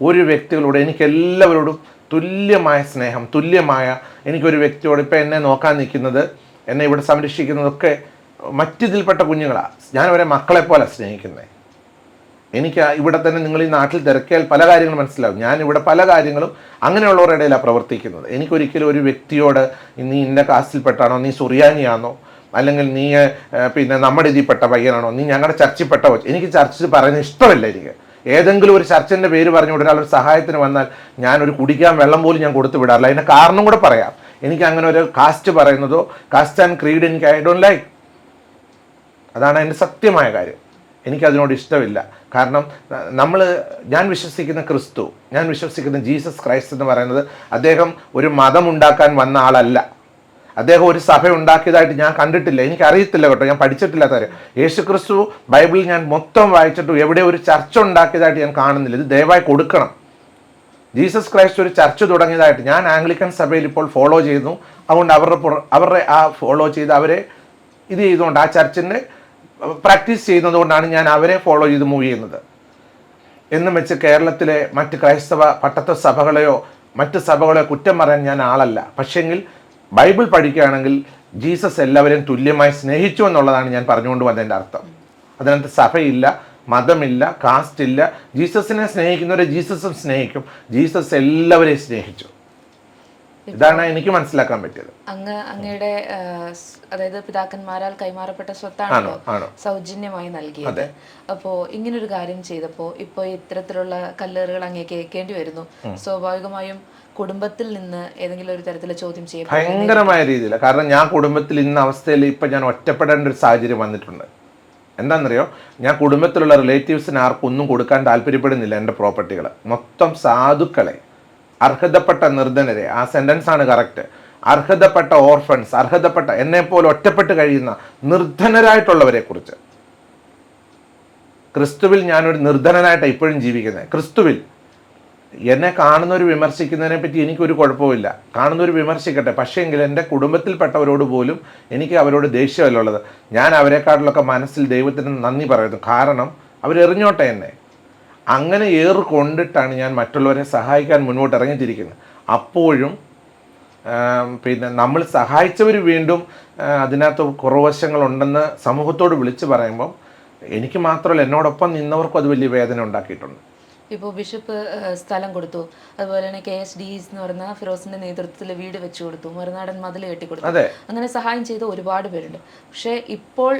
ഒരു വ്യക്തികളോട് എനിക്ക് എല്ലാവരോടും തുല്യമായ സ്നേഹം തുല്യമായ എനിക്കൊരു വ്യക്തിയോട് ഇപ്പം എന്നെ നോക്കാൻ നിൽക്കുന്നത് എന്നെ ഇവിടെ സംരക്ഷിക്കുന്നതൊക്കെ മറ്റിതിൽപ്പെട്ട കുഞ്ഞുങ്ങളാണ് ഞാൻ അവരെ മക്കളെ പോലെ സ്നേഹിക്കുന്നത് എനിക്ക് ഇവിടെ തന്നെ നിങ്ങൾ ഈ നാട്ടിൽ തിരക്കിയാൽ പല കാര്യങ്ങളും മനസ്സിലാവും. ഞാൻ ഇവിടെ പല കാര്യങ്ങളും അങ്ങനെയുള്ളവരുടെ ഇടയിലാണ് പ്രവർത്തിക്കുന്നത്. എനിക്കൊരിക്കലും ഒരു വ്യക്തിയോട് നീ ഇന്ന കാസ്റ്റിൽപ്പെട്ടാണോ നീ സുറിയാനിയാണോ അല്ലെങ്കിൽ നീ പിന്നെ നമ്മുടെ ഇതിൽപ്പെട്ട പയ്യനാണോ നീ ഞങ്ങളുടെ ചർച്ചിൽപ്പെട്ട എനിക്ക് ചർച്ചിൽ പറയുന്നത് ഇഷ്ടമല്ല എനിക്ക്. ഏതെങ്കിലും ഒരു ചർച്ചിന്റെ പേര് പറഞ്ഞു ഒരാൾ ഒരു സഹായത്തിന് വന്നാൽ ഞാനൊരു കുടിക്കാൻ വെള്ളം പോലും ഞാൻ കൊടുത്തു വിടാറില്ല. അതിന്റെ കാരണം കൂടെ പറയാം. എനിക്ക് അങ്ങനെ ഒരു കാസ്റ്റ് പറയുന്നതോ കാസ്റ്റ് ആൻഡ് ക്രീഡ് എനിക്ക് ഐ ഡോണ്ട് ലൈക്ക്. അതാണ് അതിന്റെ സത്യമായ കാര്യം. എനിക്കതിനോട് ഇഷ്ടമില്ല. കാരണം നമ്മൾ ഞാൻ വിശ്വസിക്കുന്ന ക്രിസ്തു ഞാൻ വിശ്വസിക്കുന്ന ജീസസ് ക്രൈസ്റ്റ് എന്ന് പറയുന്നത് അദ്ദേഹം ഒരു മതം ഉണ്ടാക്കാൻ വന്ന ആളല്ല. അദ്ദേഹം ഒരു സഭ ഉണ്ടാക്കിയതായിട്ട് ഞാൻ കണ്ടിട്ടില്ല. എനിക്ക് അറിയത്തില്ല കേട്ടോ ഞാൻ പഠിച്ചിട്ടില്ലാത്ത കാര്യം. യേശു ക്രിസ്തു ബൈബിളിൽ ഞാൻ മൊത്തം വായിച്ചിട്ടും എവിടെ ഒരു ചർച്ച ഉണ്ടാക്കിയതായിട്ട് ഞാൻ കാണുന്നില്ല. ഇത് ദയവായി കൊടുക്കണം. ജീസസ് ക്രൈസ്റ്റ് ഒരു ചർച്ച തുടങ്ങിയതായിട്ട് ഞാൻ ആംഗ്ലിക്കൻ സഭയിൽ ഇപ്പോൾ ഫോളോ ചെയ്യുന്നു. അതുകൊണ്ട് അവരുടെ അവരുടെ ആ ഫോളോ ചെയ്ത് അവരെ ഇത് ചെയ്തുകൊണ്ട് ആ ചർച്ചിന്റെ പ്രാക്ടീസ് ചെയ്യുന്നതുകൊണ്ടാണ് ഞാൻ അവരെ ഫോളോ ചെയ്ത് മൂവ് ചെയ്യുന്നത്. എന്നും വെച്ച് കേരളത്തിലെ മറ്റ് ക്രൈസ്തവ പട്ടത്ത സഭകളെയോ മറ്റ് സഭകളെയോ കുറ്റം പറയാൻ ഞാൻ ആളല്ല. പക്ഷേങ്കിൽ ബൈബിൾ പഠിക്കുകയാണെങ്കിൽ ജീസസ് എല്ലാവരെയും തുല്യമായി സ്നേഹിച്ചു എന്നുള്ളതാണ് ഞാൻ പറഞ്ഞുകൊണ്ട് വന്നതിന്റെ അർത്ഥം. അതിനകത്ത് സഭയില്ല മതമില്ല കാസ്റ്റ് ഇല്ല ജീസസിനെ സ്നേഹിക്കുന്നവരെ ജീസസും സ്നേഹിക്കും. ജീസസ് എല്ലാവരെയും സ്നേഹിച്ചു. ഇതാണ് എനിക്ക് മനസ്സിലാക്കാൻ പറ്റിയത്. അങ്ങ് അങ്ങയുടെ അതായത് പിതാക്കന്മാരാൽ കൈമാറപ്പെട്ട സ്വത്താണല്ലോ സൗജന്യമായി നൽകിയത്. അപ്പോ ഇങ്ങനൊരു കാര്യം ചെയ്തപ്പോ ഇപ്പൊ ഇത്തരത്തിലുള്ള കല്ലേറുകൾ അങ്ങേ കേൾക്കേണ്ടി വരുന്നു. സ്വാഭാവികമായും കുടുംബത്തിൽ നിന്ന് ഏതെങ്കിലും ഒരു തരത്തിൽ ചോദ്യം ചെയ്യും ഭയങ്കരമായ രീതിയിൽ കാരണം ഞാൻ കുടുംബത്തിൽ ഇന്ന അവസ്ഥയിൽ ഇപ്പൊ ഞാൻ ഒറ്റപ്പെടേണ്ട ഒരു സാഹചര്യം വന്നിട്ടുണ്ട്. എന്താണെന്നറിയോ? ഞാൻ കുടുംബത്തിലുള്ള റിലേറ്റീവ്സിന് ആർക്കും ഒന്നും കൊടുക്കാൻ താല്പര്യപ്പെടുന്നില്ല എന്റെ പ്രോപ്പർട്ടികൾ മൊത്തം സാധുക്കളെ. അർഹതപ്പെട്ട നിർധനരെ. ആ സെന്റൻസ് ആണ് കറക്റ്റ് അർഹതപ്പെട്ട ഓർഫൻസ് അർഹതപ്പെട്ട എന്നെ പോലെ ഒറ്റപ്പെട്ട് കഴിയുന്ന നിർധനരായിട്ടുള്ളവരെ കുറിച്ച്. ക്രിസ്തുവിൽ ഞാനൊരു നിർധനനായിട്ടാണ് ഇപ്പോഴും ജീവിക്കുന്നത്. ക്രിസ്തുവിൽ എന്നെ കാണുന്നവർ വിമർശിക്കുന്നതിനെ പറ്റി എനിക്കൊരു കുഴപ്പമില്ല കാണുന്നവർ വിമർശിക്കട്ടെ. പക്ഷേങ്കിൽ എന്റെ കുടുംബത്തിൽപ്പെട്ടവരോട് പോലും എനിക്ക് അവരോട് ദേഷ്യമല്ലുള്ളത് ഞാൻ അവരെക്കാട്ടിലൊക്കെ മനസ്സിൽ ദൈവത്തിന് നന്ദി പറയുന്നു. കാരണം അവരെറിഞ്ഞോട്ടെ എന്നെ. അങ്ങനെ ഏറ് കൊണ്ടിട്ടാണ് ഞാൻ മറ്റുള്ളവരെ സഹായിക്കാൻ മുന്നോട്ട് ഇറങ്ങിത്തിരിക്കുന്നത് അപ്പോഴും പിന്നെ നമ്മൾ സഹായിച്ചവർ വീണ്ടും അതിനകത്ത് കുറവശങ്ങളുണ്ടെന്ന് സമൂഹത്തോട് വിളിച്ചു പറയുമ്പം എനിക്ക് മാത്രമല്ല എന്നോടൊപ്പം നിന്നവർക്കും അത് വലിയ വേദന ഉണ്ടാക്കിയിട്ടുണ്ട്. ഇപ്പോൾ ബിഷപ്പ് സ്ഥലം കൊടുത്തു. അതുപോലെ തന്നെ കെ എസ് ഡി എന്ന് പറയുന്ന ഫിറോസിന്റെ നേതൃത്വത്തിൽ വീട് വെച്ചു കൊടുത്തു. മറുനാടൻ മതിൽ കെട്ടി കൊടുത്തു. അങ്ങനെ സഹായം ചെയ്ത ഒരുപാട് പേരുണ്ട്. പക്ഷേ ഇപ്പോൾ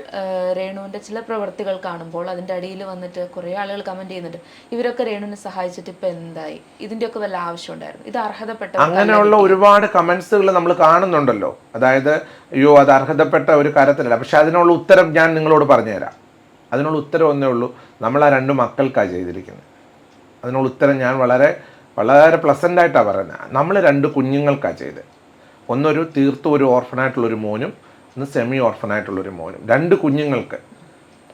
രേണുവിന്റെ ചില പ്രവർത്തികൾ കാണുമ്പോൾ അതിന്റെ അടിയിൽ വന്നിട്ട് കുറേ ആളുകൾ കമന്റ് ചെയ്യുന്നുണ്ട്. ഇവരൊക്കെ രേണുവിനെ സഹായിച്ചിട്ട് ഇപ്പൊ എന്തായി? ഇതിന്റെയൊക്കെ വല്ല ആവശ്യം ഉണ്ടായിരുന്നു? ഇത് അർഹതപ്പെട്ട അങ്ങനെയുള്ള ഒരുപാട് കമന്റ്സുകൾ നമ്മൾ കാണുന്നുണ്ടല്ലോ. അതായത് അയ്യോ അത് അർഹതപ്പെട്ട ഒരു കാര്യത്തിലല്ല. പക്ഷെ അതിനുള്ള ഉത്തരം ഞാൻ നിങ്ങളോട് പറഞ്ഞുതരാം. അതിനുള്ള ഉത്തരം ഒന്നേ ഉള്ളൂ. നമ്മൾ ആ രണ്ട് മക്കൾക്കാണ് ചെയ്തിരിക്കുന്നത്. അതിനുള്ള ഉത്തരം ഞാൻ വളരെ വളരെ പ്ലസന്റ് ആയിട്ടാണ് പറയുന്നത് നമ്മൾ രണ്ട് കുഞ്ഞുങ്ങൾക്കാണ് ചെയ്തത് ഒന്നൊരു തീർത്തും ഒരു ഓർഫനായിട്ടുള്ളൊരു മോനും ഒന്ന് സെമി ഓർഫനായിട്ടുള്ളൊരു മോനും. രണ്ട് കുഞ്ഞുങ്ങൾക്ക്.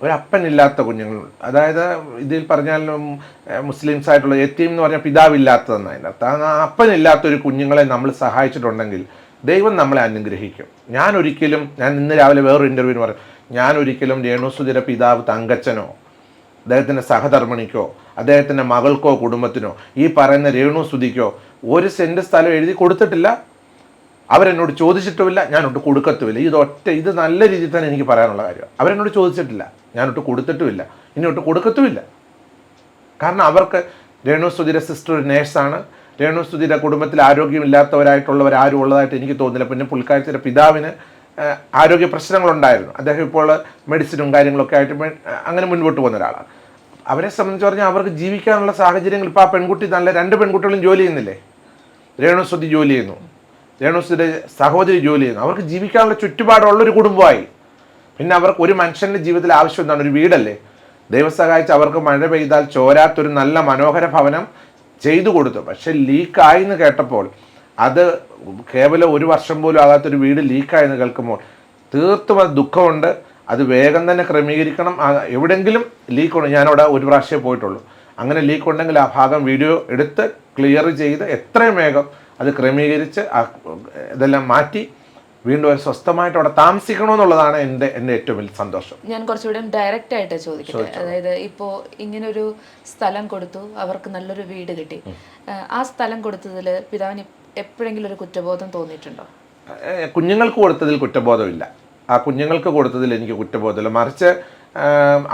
ഒരു ഒരപ്പനില്ലാത്ത കുഞ്ഞുങ്ങൾ. അതായത് ഇതിൽ പറഞ്ഞാൽ മുസ്ലിംസ് ആയിട്ടുള്ള എത്തീം എന്ന് പറഞ്ഞാൽ പിതാവില്ലാത്തതെന്ന് അതിന്റെ അർത്ഥം. ആ അപ്പനില്ലാത്ത ഒരു കുഞ്ഞുങ്ങളെ നമ്മൾ സഹായിച്ചിട്ടുണ്ടെങ്കിൽ ദൈവം നമ്മളെ അനുഗ്രഹിക്കും. ഞാൻ ഒരിക്കലും ഞാൻ ഇന്ന് രാവിലെ വേറൊരു ഇന്റർവ്യൂവിന് പറയും ഞാൻ ഒരിക്കലും രേണുസുതിര പിതാവ് തങ്കച്ചനോ അദ്ദേഹത്തിന്റെ സഹധർമ്മിണിക്കോ അദ്ദേഹത്തിന്റെ മകൾക്കോ കുടുംബത്തിനോ ഈ പറയുന്ന രേണു സ്തുതിക്കോ ഒരു സെന്റ് സ്ഥലം എഴുതി കൊടുത്തിട്ടില്ല. അവരെന്നോട് ചോദിച്ചിട്ടുമില്ല ഞാനൊട്ട് കൊടുക്കത്തുമില്ല. ഇതൊറ്റ ഇത് നല്ല രീതിയിൽ തന്നെ എനിക്ക് പറയാനുള്ള കാര്യമാണ് അവരെന്നോട് ചോദിച്ചിട്ടില്ല ഞാനൊട്ട് കൊടുത്തിട്ടുമില്ല ഇനി ഒട്ട് കൊടുക്കത്തുമില്ല. കാരണം അവർക്ക് രേണു രേണുസ്തുതിയുടെ സിസ്റ്റർ ഒരു നേഴ്സാണ് രേണുസ്തുതിയുടെ കുടുംബത്തിൽ ആരോഗ്യമില്ലാത്തവരായിട്ടുള്ളവർ ആരും ഉള്ളതായിട്ട് എനിക്ക് തോന്നുന്നില്ല. പിന്നെ പുൽക്കാഴ്ചയുടെ പിതാവിന് ആരോഗ്യ പ്രശ്നങ്ങളുണ്ടായിരുന്നു. അദ്ദേഹം ഇപ്പോൾ മെഡിസിനും കാര്യങ്ങളൊക്കെ ആയിട്ട് അങ്ങനെ മുൻപോട്ട് പോകുന്ന ഒരാളാണ്. അവരെ സംബന്ധിച്ച് പറഞ്ഞാൽ അവർക്ക് ജീവിക്കാനുള്ള സാഹചര്യങ്ങൾ ഇപ്പോൾ ആ പെൺകുട്ടി നല്ല രണ്ട് പെൺകുട്ടികളും ജോലി ചെയ്യുന്നില്ലേ? രേണുസ്വതി ജോലി ചെയ്യുന്നു. രേണുസ്വതിയുടെ സഹോദരി ജോലി ചെയ്യുന്നു. അവർക്ക് ജീവിക്കാനുള്ള ചുറ്റുപാടുള്ളൊരു കുടുംബമായി. പിന്നെ അവർക്ക് ഒരു മനുഷ്യന്റെ ജീവിതത്തിൽ ആവശ്യം എന്താണ്? ഒരു വീടല്ലേ? ദൈവം സഹായിച്ച് അവർക്ക് മഴ പെയ്താൽ ചോരാത്തൊരു നല്ല മനോഹര ഭവനം ചെയ്തു കൊടുത്തു. പക്ഷെ ലീക്കായി എന്ന് കേട്ടപ്പോൾ അത് കേവലം ഒരു വർഷം പോലും ആകാത്തൊരു വീട് ലീക്കായെന്ന് കേൾക്കുമ്പോൾ തീർത്തും അത് ദുഃഖമുണ്ട്. അത് വേഗം തന്നെ ക്രമീകരിക്കണം. എവിടെയെങ്കിലും ലീക്ക് ഉണ്ട് ഞാനവിടെ ഒരു പ്രാവശ്യമേ പോയിട്ടുള്ളൂ. അങ്ങനെ ലീക്ക് ഉണ്ടെങ്കിൽ ആ ഭാഗം വീഡിയോ എടുത്ത് ക്ലിയർ ചെയ്ത് എത്രയും വേഗം അത് ക്രമീകരിച്ച് ഇതെല്ലാം മാറ്റി വീണ്ടും ഒരു സ്വസ്ഥമായിട്ട് അവിടെ താമസിക്കണമെന്നുള്ളതാണ് എന്റെ എന്റെ ഏറ്റവും വലിയ സന്തോഷം. ഞാൻ കുറച്ചുകൂടെ ഡയറക്റ്റ് ആയിട്ട് ചോദിക്കട്ടെ? അതായത് ഇപ്പോൾ ഇങ്ങനൊരു സ്ഥലം കൊടുത്തു അവർക്ക് നല്ലൊരു വീട് കിട്ടി. ആ, ആ സ്ഥലം കൊടുത്തതിൽ പിതാവിന് എപ്പോഴെങ്കിലും ഒരു കുറ്റബോധം തോന്നിയിട്ടുണ്ടോ? കുഞ്ഞുങ്ങൾക്ക് കൊടുത്തതിൽ കുറ്റബോധമില്ല. ആ കുഞ്ഞുങ്ങൾക്ക് കൊടുത്തതിൽ എനിക്ക് കുറ്റബോധമില്ല. മറിച്ച്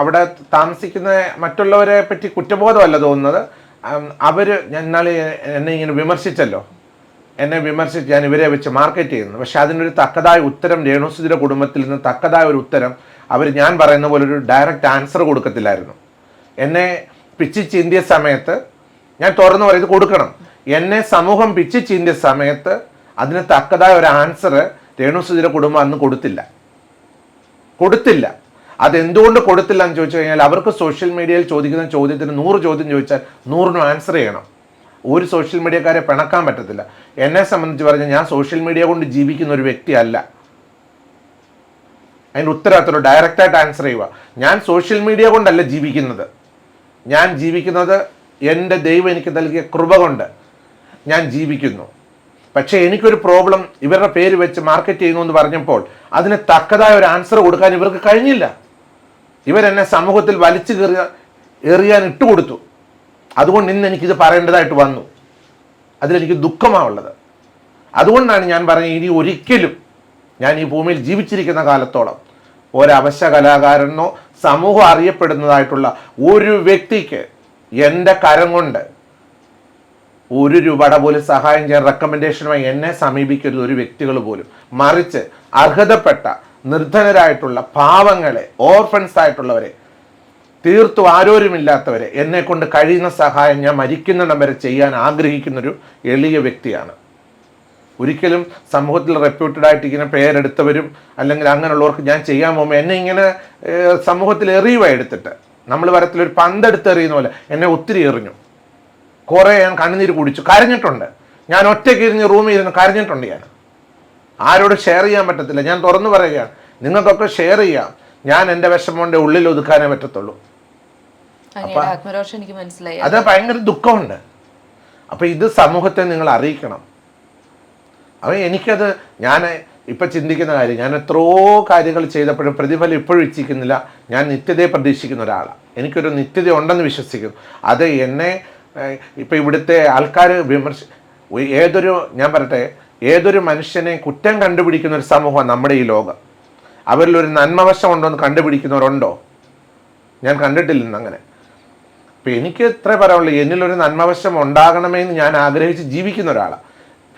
അവിടെ താമസിക്കുന്ന മറ്റുള്ളവരെ പറ്റി കുറ്റബോധമല്ല തോന്നുന്നത്. അവർ ഞാൻ എന്നെ ഇങ്ങനെ വിമർശിച്ചല്ലോ. എന്നെ വിമർശിച്ച് ഞാൻ ഇവരെ വെച്ച് മാർക്കറ്റ് ചെയ്യുന്നു. പക്ഷെ അതിനൊരു തക്കതായ ഉത്തരം രേണുസുധിയുടെ കുടുംബത്തിൽ നിന്ന് തക്കതായ ഒരു ഉത്തരം അവർ ഞാൻ പറയുന്ന പോലെ ഒരു ഡയറക്റ്റ് ആൻസർ കൊടുക്കത്തില്ലായിരുന്നു. എന്നെ പിച്ചി ചിന്തിയ സമയത്ത് ഞാൻ തുറന്നു പറയുന്നത് കൊടുക്കണം. എന്നെ സമൂഹം പിച്ചി ചീന്തിയ സമയത്ത് അതിന് തക്കതായ ഒരു ആൻസർ രേണു സുധീര കുടുംബം അന്ന് കൊടുത്തില്ല. കൊടുത്തില്ല. അതെന്തുകൊണ്ട് കൊടുത്തില്ല എന്ന് ചോദിച്ചു കഴിഞ്ഞാൽ അവർക്ക് സോഷ്യൽ മീഡിയയിൽ ചോദിക്കുന്ന ചോദ്യത്തിന് നൂറ് ചോദ്യം ചോദിച്ചാൽ നൂറിനും ആൻസർ ചെയ്യണം. ഒരു സോഷ്യൽ മീഡിയക്കാരെ പിണക്കാൻ പറ്റത്തില്ല. എന്നെ സംബന്ധിച്ച് പറഞ്ഞാൽ ഞാൻ സോഷ്യൽ മീഡിയ കൊണ്ട് ജീവിക്കുന്ന ഒരു വ്യക്തിയല്ല. അതിന്റെ ഉത്തരവാദിത്തം ഡയറക്റ്റായിട്ട് ആൻസർ ചെയ്യുക. ഞാൻ സോഷ്യൽ മീഡിയ കൊണ്ടല്ല ജീവിക്കുന്നത്. ഞാൻ ജീവിക്കുന്നത് എന്റെ ദൈവം എനിക്ക് നൽകിയ കൃപ കൊണ്ട്. ഞാൻ ജീവിക്കുന്നു. പക്ഷേ എനിക്കൊരു പ്രോബ്ലം ഇവരുടെ പേര് വെച്ച് മാർക്കറ്റ് ചെയ്യുന്നു എന്ന് പറഞ്ഞപ്പോൾ അതിന് തക്കതായ ഒരു ആൻസർ കൊടുക്കാൻ ഇവർക്ക് കഴിഞ്ഞില്ല. ഇവരെന്നെ സമൂഹത്തിൽ വലിച്ചു കയറിയ എറിയാൻ ഇട്ടുകൊടുത്തു അതുകൊണ്ട് ഇന്ന് എനിക്കിത് പറയേണ്ടതായിട്ട് വന്നു. അതിലെനിക്ക് ദുഃഖമാവുള്ളത് അതുകൊണ്ടാണ് ഞാൻ പറഞ്ഞത് ഇനി ഒരിക്കലും ഞാൻ ഈ ഭൂമിയിൽ ജീവിച്ചിരിക്കുന്ന കാലത്തോളം ഒരവശ കലാകാരനോ സമൂഹം അറിയപ്പെടുന്നതായിട്ടുള്ള ഒരു വ്യക്തിക്ക് എന്റെ കരം കൊണ്ട് ഒരു രൂപയുടെ പോലും സഹായം ചെയ്യാൻ റെക്കമെൻഡേഷനുമായി എന്നെ സമീപിക്കരുത് ഒരു വ്യക്തികൾ പോലും. മറിച്ച് അർഹതപ്പെട്ട നിർധനരായിട്ടുള്ള പാവങ്ങളെ ഓർഫൻസ് ആയിട്ടുള്ളവരെ തീർത്തു ആരോരുമില്ലാത്തവരെ എന്നെ കൊണ്ട് കഴിയുന്ന സഹായം ഞാൻ മരിക്കുന്നിടം വരെ ചെയ്യാൻ ആഗ്രഹിക്കുന്നൊരു എളിയ വ്യക്തിയാണ്. ഒരിക്കലും സമൂഹത്തിൽ റെപ്യൂട്ടഡ് ആയിട്ട് ഇങ്ങനെ പേരെടുത്തവരും അല്ലെങ്കിൽ അങ്ങനെയുള്ളവർക്ക് ഞാൻ ചെയ്യാൻ പോകുമ്പോൾ എന്നെ ഇങ്ങനെ സമൂഹത്തിൽ എറിയുവായി എടുത്തിട്ട്. നമ്മൾ വരത്തിലൊരു പന്തെടുത്ത് എറിയുന്ന പോലെ എന്നെ ഒത്തിരി എറിഞ്ഞു. കുറേ ഞാൻ കണ്ണുനീര് കുടിച്ചു. കരഞ്ഞിട്ടുണ്ട്. ഞാൻ ഒറ്റയ്ക്ക് ഇരുന്ന് റൂമിൽ ഇരുന്ന് കരഞ്ഞിട്ടുണ്ട് ഞാൻ. ആരോട് ഷെയർ ചെയ്യാൻ പറ്റത്തില്ല. ഞാൻ തുറന്നു പറയുകയാണ്. നിങ്ങൾക്കൊക്കെ ഷെയർ ചെയ്യാം. ഞാൻ എന്റെ വിഷമം കൊണ്ട് ഉള്ളിൽ ഒതുക്കാനേ പറ്റത്തുള്ളൂ. എനിക്ക് മനസ്സിലായി. അത് ഭയങ്കര ദുഃഖമുണ്ട്. അപ്പോൾ ഇത് സമൂഹത്തെ നിങ്ങൾ അറിയിക്കണം. അപ്പൊ എനിക്കത് ഞാൻ ഇപ്പം ചിന്തിക്കുന്ന കാര്യം ഞാൻ എത്രയോ കാര്യങ്ങൾ ചെയ്തപ്പോഴും പ്രതിഫലം ഇപ്പോഴും ഇച്ഛിക്കുന്നില്ല. ഞാൻ നിത്യതയെ പ്രതീക്ഷിക്കുന്ന ഒരാളാണ് എനിക്കൊരു നിത്യത ഉണ്ടെന്ന് വിശ്വസിക്കുന്നു. അത് എന്നെ ഇപ്പം ഇവിടുത്തെ ആൾക്കാർ വിമർശ ഏതൊരു ഞാൻ പറയട്ടെ ഏതൊരു മനുഷ്യനെ കുറ്റം കണ്ടുപിടിക്കുന്ന ഒരു സമൂഹമാണ് നമ്മുടെ ഈ ലോകം. അവരിൽ ഒരു നന്മവശം ഉണ്ടോ എന്ന് കണ്ടുപിടിക്കുന്നവരുണ്ടോ? ഞാൻ കണ്ടിട്ടില്ലെന്ന് അങ്ങനെ. അപ്പം എനിക്ക് എത്ര പറയാനുള്ളൂ എന്നിലൊരു നന്മവശം ഉണ്ടാകണമെന്ന് ഞാൻ ആഗ്രഹിച്ച് ജീവിക്കുന്ന ഒരാളാണ്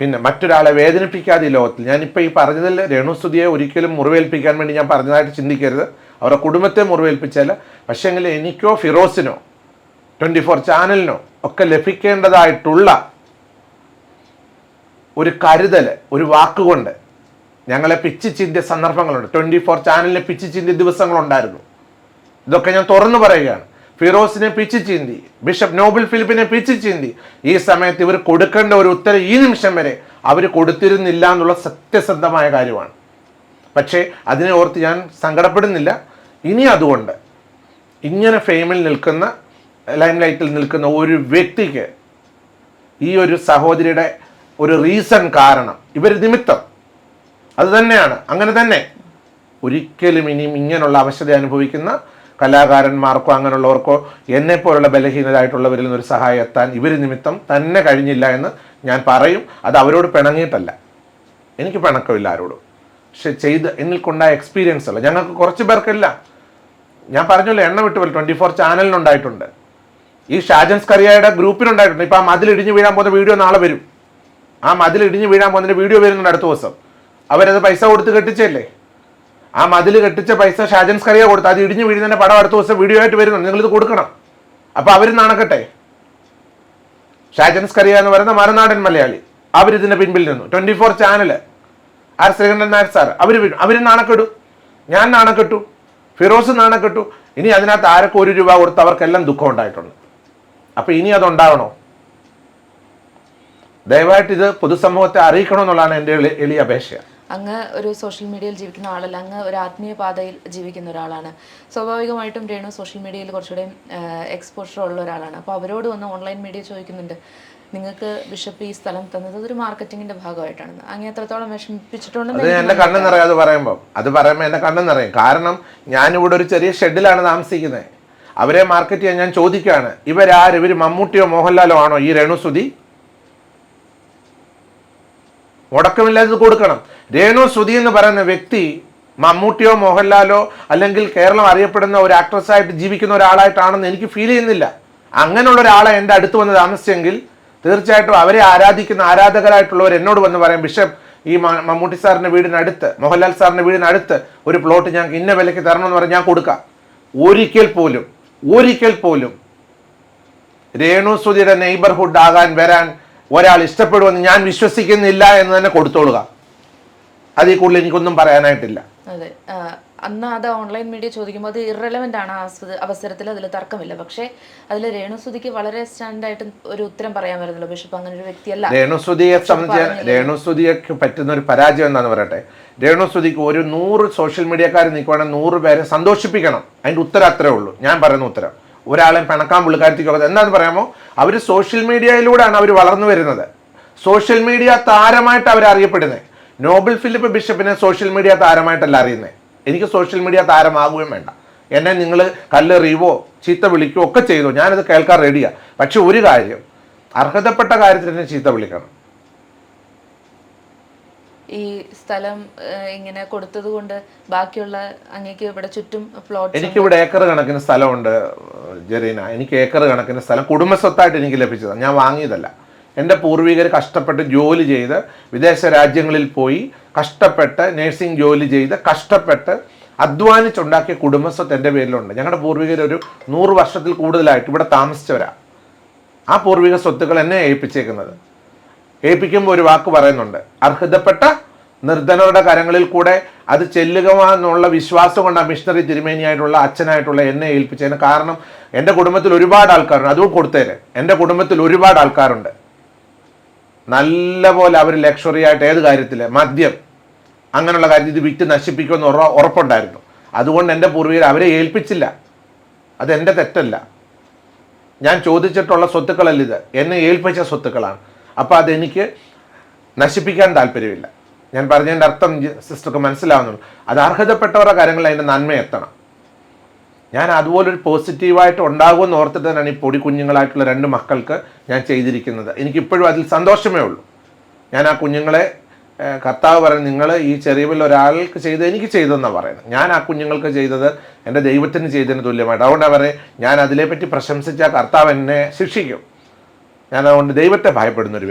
പിന്നെ മറ്റൊരാളെ വേദനിപ്പിക്കാതെ ഈ ലോകത്തിൽ. ഞാനിപ്പോൾ ഈ പറഞ്ഞതിൽ രേണുസ്തുതിയെ ഒരിക്കലും മുറിവേൽപ്പിക്കാൻ വേണ്ടി ഞാൻ പറഞ്ഞതായിട്ട് ചിന്തിക്കരുത്. അവരുടെ കുടുംബത്തെ മുറിവേൽപ്പിച്ചാൽ പക്ഷേങ്കിൽ എനിക്കോ ഫിറോസിനോ ട്വന്റി ഫോർ ചാനലിനോ ഒക്കെ ലഭിക്കേണ്ടതായിട്ടുള്ള ഒരു കരുതൽ ഒരു വാക്കുകൊണ്ട് ഞങ്ങളെ പിച്ച് ചിന്തിയ സന്ദർഭങ്ങളുണ്ട്. ട്വന്റി ഫോർ ചാനലിനെ പിച്ച് ചിന്തിയ ദിവസങ്ങളുണ്ടായിരുന്നു. ഇതൊക്കെ ഞാൻ തുറന്നു പറയുകയാണ്. ഫിറോസിനെ പിച്ച് ചിന്തി ബിഷപ്പ് നോബിൾ ഫിലിപ്പിനെ പിച്ച് ചിന്തി ഈ സമയത്ത് ഇവർ കൊടുക്കേണ്ട ഒരു ഉത്തരം ഈ നിമിഷം വരെ അവർ കൊടുത്തിരുന്നില്ല എന്നുള്ള സത്യസന്ധമായ കാര്യമാണ്. പക്ഷേ അതിനെ ഓർത്ത് ഞാൻ സങ്കടപ്പെടുന്നില്ല. ഇനി അതുകൊണ്ട് ഇങ്ങനെ ഫെയിമിൽ നിൽക്കുന്ന ലൈം ലൈറ്റിൽ നിൽക്കുന്ന ഒരു വ്യക്തിക്ക് ഈ ഒരു സഹോദരിയുടെ ഒരു റീസൺ കാരണം ഇവർ നിമിത്തം. അത് തന്നെയാണ്. അങ്ങനെ തന്നെ ഒരിക്കലും ഇനിയും ഇങ്ങനെയുള്ള അവശത അനുഭവിക്കുന്ന കലാകാരന്മാർക്കോ അങ്ങനെയുള്ളവർക്കോ എന്നെപ്പോലുള്ള ബലഹീനരായിട്ടുള്ളവരിൽ നിന്നൊരു സഹായം എത്താൻ ഇവർ നിമിത്തം തന്നെ കഴിഞ്ഞില്ല എന്ന് ഞാൻ പറയും. അത് അവരോട് പിണങ്ങിയിട്ടല്ല. എനിക്ക് പിണക്കമില്ല ആരോടും. പക്ഷെ ചെയ്ത് എന്നിൽ കൊണ്ടായ എക്സ്പീരിയൻസ് അല്ല. ഞങ്ങൾക്ക് കുറച്ച് പേർക്കില്ല. ഞാൻ പറഞ്ഞല്ലോ എണ്ണ വിട്ടു പോലെ ട്വന്റി ഫോർ ചാനലിനുണ്ടായിട്ടുണ്ട് ഈ ഷാജൻസ് കറിയയുടെ ഗ്രൂപ്പിലുണ്ടായിട്ടുണ്ട്. ഇപ്പം ആ മതിൽ ഇടിഞ്ഞ് വീഴാൻ പോകുന്ന വീഡിയോ നാളെ വരും. ആ മതിൽ ഇടിഞ്ഞ് വീഴാൻ പോകുന്ന വീഡിയോ വരുന്നുണ്ട് അടുത്ത ദിവസം. അവരത് പൈസ കൊടുത്ത് കെട്ടിച്ചല്ലേ ആ മതിൽ കെട്ടിച്ച പൈസ ഷാജൻസ് കറിയ കൊടുത്ത് അത് ഇടിഞ്ഞ് വീഴുന്നതിന്റെ പടം അടുത്ത ദിവസം വീഡിയോ ആയിട്ട് വരുന്നുണ്ട്. നിങ്ങളിത് കൊടുക്കണം. അപ്പോൾ അവർ നാണക്കട്ടെ? ഷാജൻസ് കറിയ എന്ന് പറയുന്ന മരനാടൻ മലയാളി. അവരിതിന്റെ പിൻപിൽ നിന്നു. Twenty four channel R Sreekantan Nair sir അവർ അവർ നാണക്കെട്ടു. ഞാൻ നാണക്കെട്ടു. ഫിറോസ് നാണക്കെട്ടു. ഇനി അതിനകത്ത് ആരൊക്കെ ഒരു രൂപ കൊടുത്ത് അവർക്കെല്ലാം ദുഃഖം ഉണ്ടായിട്ടുണ്ട്. അപ്പോൾ ഇനി അതുണ്ടാവണോ? ദയവായിട്ട് ഇത് പൊതുസമൂഹത്തെ അറിയിക്കണമെന്നുള്ളതാണ് എന്റെ എന്റെ എളിയ അപേക്ഷ. അങ്ങ് ഒരു സോഷ്യൽ മീഡിയയിൽ ജീവിക്കുന്ന ആളല്ല അങ്ങ് ഒരു ആത്മീയ പാതയിൽ ജീവിക്കുന്ന ഒരാളാണ്. സ്വാഭാവികമായിട്ടും രേണു സോഷ്യൽ മീഡിയയിൽ കുറച്ചുകൂടെ എക്സ്പോഷർ ഉള്ള ഒരാളാണ്. അപ്പോൾ അവരോട് വന്ന് ഓൺലൈൻ മീഡിയ ചോദിക്കുന്നുണ്ട് നിങ്ങൾക്ക് ബിഷപ്പ് ഈ സ്ഥലം തന്നത് അതൊരു മാർക്കറ്റിങ്ങിന്റെ ഭാഗമായിട്ടാണ്. അങ്ങനെ എത്രത്തോളം വിഷമിപ്പിച്ചിട്ടുണ്ടെന്ന് എന്റെ കണ്ണെന്നറിയാം കണ്ണ് നിറയും അത് പറയുമ്പോൾ അത് പറയുമ്പോൾ എന്റെ കണ്ണ് നിറയും. കാരണം ഞാനിവിടെ ഒരു ചെറിയ ഷെഡിലാണ് താമസിക്കുന്നത് അവരെ മാർക്കറ്റ് ചെയ്യാൻ ഞാൻ ചോദിക്കുകയാണ്. ഇവരാര്? ഇവർ മമ്മൂട്ടിയോ മോഹൻലാലോ ആണോ ഈ രേണുസുതി? മുടക്കമില്ലാതെ കൊടുക്കണം. രേണു സുധി എന്ന് പറയുന്ന വ്യക്തി മമ്മൂട്ടിയോ മോഹൻലാലോ അല്ലെങ്കിൽ കേരളം അറിയപ്പെടുന്ന ഒരു ആക്ട്രസ്സായിട്ട് ജീവിക്കുന്ന ഒരാളായിട്ടാണെന്ന് എനിക്ക് ഫീൽ ചെയ്യുന്നില്ല. അങ്ങനെയുള്ള ഒരാളെ എന്റെ അടുത്ത് വന്ന് താമസിച്ചെങ്കിൽ തീർച്ചയായിട്ടും അവരെ ആരാധിക്കുന്ന ആരാധകരായിട്ടുള്ളവർ എന്നോട് വന്ന് പറയാം ബിഷപ്പ് ഈ മമ്മൂട്ടി സാറിന്റെ വീടിനടുത്ത് മോഹൻലാൽ സാറിന്റെ വീടിനടുത്ത് ഒരു പ്ലോട്ട് ഞങ്ങൾക്ക് ഇന്ന വിലയ്ക്ക് തരണമെന്ന് പറഞ്ഞാൽ ഞാൻ കൊടുക്കാം. ഒരിക്കൽ പോലും ഒരിക്കൽ പോലും രേണു സുധിയുടെ നെയ്ബർഹുഡ് ആകാൻ വരാൻ ഒരാൾ ഇഷ്ടപ്പെടുമെന്ന് ഞാൻ വിശ്വസിക്കുന്നില്ല എന്ന് തന്നെ കൊടുത്തോളുക. അതിൽ കൂടുതൽ എനിക്കൊന്നും പറയാനായിട്ടില്ല. അതെ. അന്ന് അത് ഓൺലൈൻ മീഡിയ ചോദിക്കുമ്പോൾ അത് ഇറലവന്റ് ആണ് ആ അവസരത്തിൽ അതിൽ തർക്കമില്ല. പക്ഷേ അതിൽ രേണുസുതിക്ക് വളരെ സ്റ്റാൻഡായിട്ട് ഒരു ഉത്തരം പറയാൻ പറയാമായിരുന്നല്ലോ ബിഷപ്പ് അങ്ങനെ ഒരു വ്യക്തിയല്ല. രേണുസുതിയെ സംബന്ധിച്ച് രേണുസുതിക്ക് പറ്റുന്ന ഒരു പരാജയം എന്താണെന്ന് പറയട്ടെ? രേണുസുതിക്ക് ഒരു നൂറ് സോഷ്യൽ മീഡിയക്കാർ നിൽക്കുവാണെങ്കിൽ നൂറ് പേരെ സന്തോഷിപ്പിക്കണം. അതിന്റെ ഉത്തരം അത്രേ ഉള്ളൂ. ഞാൻ പറയുന്ന ഉത്തരം. ഒരാളെ പിണക്കാൻ പുള്ളിക്കാരത്തേക്ക് എന്താണെന്ന് പറയാമോ? അവർ സോഷ്യൽ മീഡിയയിലൂടെയാണ് അവർ വളർന്നു വരുന്നത്. സോഷ്യൽ മീഡിയ താരമായിട്ട് അവർ അറിയപ്പെടുന്നത് നോബൽ ഫിലിപ്പ് ബിഷപ്പിനെ സോഷ്യൽ മീഡിയ താരമായിട്ടല്ല അറിയുന്നത്. എനിക്ക് സോഷ്യൽ മീഡിയ താരമാകുകയും വേണ്ട. എന്നെ നിങ്ങൾ കല്ലെറിയുവോ ചീത്ത വിളിക്കുകയോ ഒക്കെ ചെയ്തോ ഞാനത് കേൾക്കാൻ റെഡിയാണ് പക്ഷെ ഒരു കാര്യം അർഹതപ്പെട്ട കാര്യത്തിൽ എന്നെ ചീത്ത വിളിക്കണം. ഈ സ്ഥലം ഇങ്ങനെ കൊടുത്തത് കൊണ്ട് ബാക്കിയുള്ള അങ്ങേക്ക് ഇവിടെ ചുറ്റും പ്ലോട്ട് എനിക്കിവിടെ ഏക്കർ കണക്കിന് സ്ഥലമുണ്ട് ജെറീന. എനിക്ക് ഏക്കർ കണക്കിന് സ്ഥലം കുടുംബസ്വത്തായിട്ട് എനിക്ക് ലഭിച്ചതാണ് ഞാൻ വാങ്ങിയതല്ല. എന്റെ പൂർവികർ കഷ്ടപ്പെട്ട് ജോലി ചെയ്ത് വിദേശ രാജ്യങ്ങളിൽ പോയി കഷ്ടപ്പെട്ട് നേഴ്സിംഗ് ജോലി ചെയ്ത് കഷ്ടപ്പെട്ട് അധ്വാനിച്ചുണ്ടാക്കിയ കുടുംബസ്വത്ത് എന്റെ പേരിലുണ്ട്. ഞങ്ങളുടെ പൂർവികർ ഒരു നൂറ് വർഷത്തിൽ കൂടുതലായിട്ട് ഇവിടെ താമസിച്ചവരാ. ആ പൂർവിക സ്വത്തുക്കൾ എന്നെ ഏൽപ്പിച്ചേക്കുന്നത്. ഏൽപ്പിക്കുമ്പോൾ ഒരു വാക്ക് പറയുന്നുണ്ട്. അർഹതപ്പെട്ട നിർധനരുടെ കരങ്ങളിൽ കൂടെ അത് ചെല്ലുക എന്നുള്ള വിശ്വാസം കൊണ്ട് മിഷണറി തിരുമേനിയായിട്ടുള്ള അച്ഛനായിട്ടുള്ള എന്നെ ഏൽപ്പിച്ചതിന് കാരണം എന്റെ കുടുംബത്തിൽ ഒരുപാട് ആൾക്കാരുണ്ട്. അതും കൊടുത്തേര്. എന്റെ കുടുംബത്തിൽ ഒരുപാട് ആൾക്കാരുണ്ട്. നല്ല പോലെ അവർ ലക്ഷറി ആയിട്ട് ഏത് കാര്യത്തിൽ മദ്യം. അങ്ങനെയുള്ള കാര്യത്തിൽ ഇത് വിറ്റ് നശിപ്പിക്കുമെന്ന് ഉറ ഉറപ്പുണ്ടായിരുന്നു. അതുകൊണ്ട് എന്റെ പൂർവികർ അവരെ ഏൽപ്പിച്ചില്ല. അതെന്റെ തെറ്റല്ല. ഞാൻ ചോദിച്ചിട്ടുള്ള സ്വത്തുക്കളല്ല ഇത്. എന്നെ ഏൽപ്പിച്ച സ്വത്തുക്കളാണ്. അപ്പോൾ അതെനിക്ക് നശിപ്പിക്കാൻ താല്പര്യമില്ല. ഞാൻ പറഞ്ഞതിന്റെ അർത്ഥം സിസ്റ്റർക്ക് മനസ്സിലാവുന്നുള്ളൂ. അത് അർഹതപ്പെട്ടവരുടെ കാര്യങ്ങളിൽ അതിന്റെ നന്മ എത്തണം. ഞാൻ അതുപോലൊരു പോസിറ്റീവായിട്ട് ഉണ്ടാകുമെന്ന് ഓർത്തിട്ട് തന്നെയാണ് ഈ പൊടി കുഞ്ഞുങ്ങളായിട്ടുള്ള രണ്ട് മക്കൾക്ക് ഞാൻ ചെയ്തിരിക്കുന്നത്. എനിക്കിപ്പോഴും അതിൽ സന്തോഷമേ ഉള്ളൂ. ഞാൻ ആ കുഞ്ഞുങ്ങളെ കർത്താവ് പറയുന്നത് നിങ്ങൾ ഈ ചെറിയവിൽ ഒരാൾക്ക് ചെയ്ത് എനിക്ക് ചെയ്തെന്നാണ് പറയുന്നത്. ഞാൻ ആ കുഞ്ഞുങ്ങൾക്ക് ചെയ്തത് എന്റെ ദൈവത്തിന് ചെയ്തതിന് തുല്യമായിട്ട്. അതുകൊണ്ട് അവരെ ഞാൻ അതിനെപ്പറ്റി പ്രശംസിച്ച കർത്താവ് എന്നെ ശിക്ഷിക്കും. ഞാൻ അതുകൊണ്ട് ദൈവത്തെ ഭയപ്പെടുന്ന ഒരു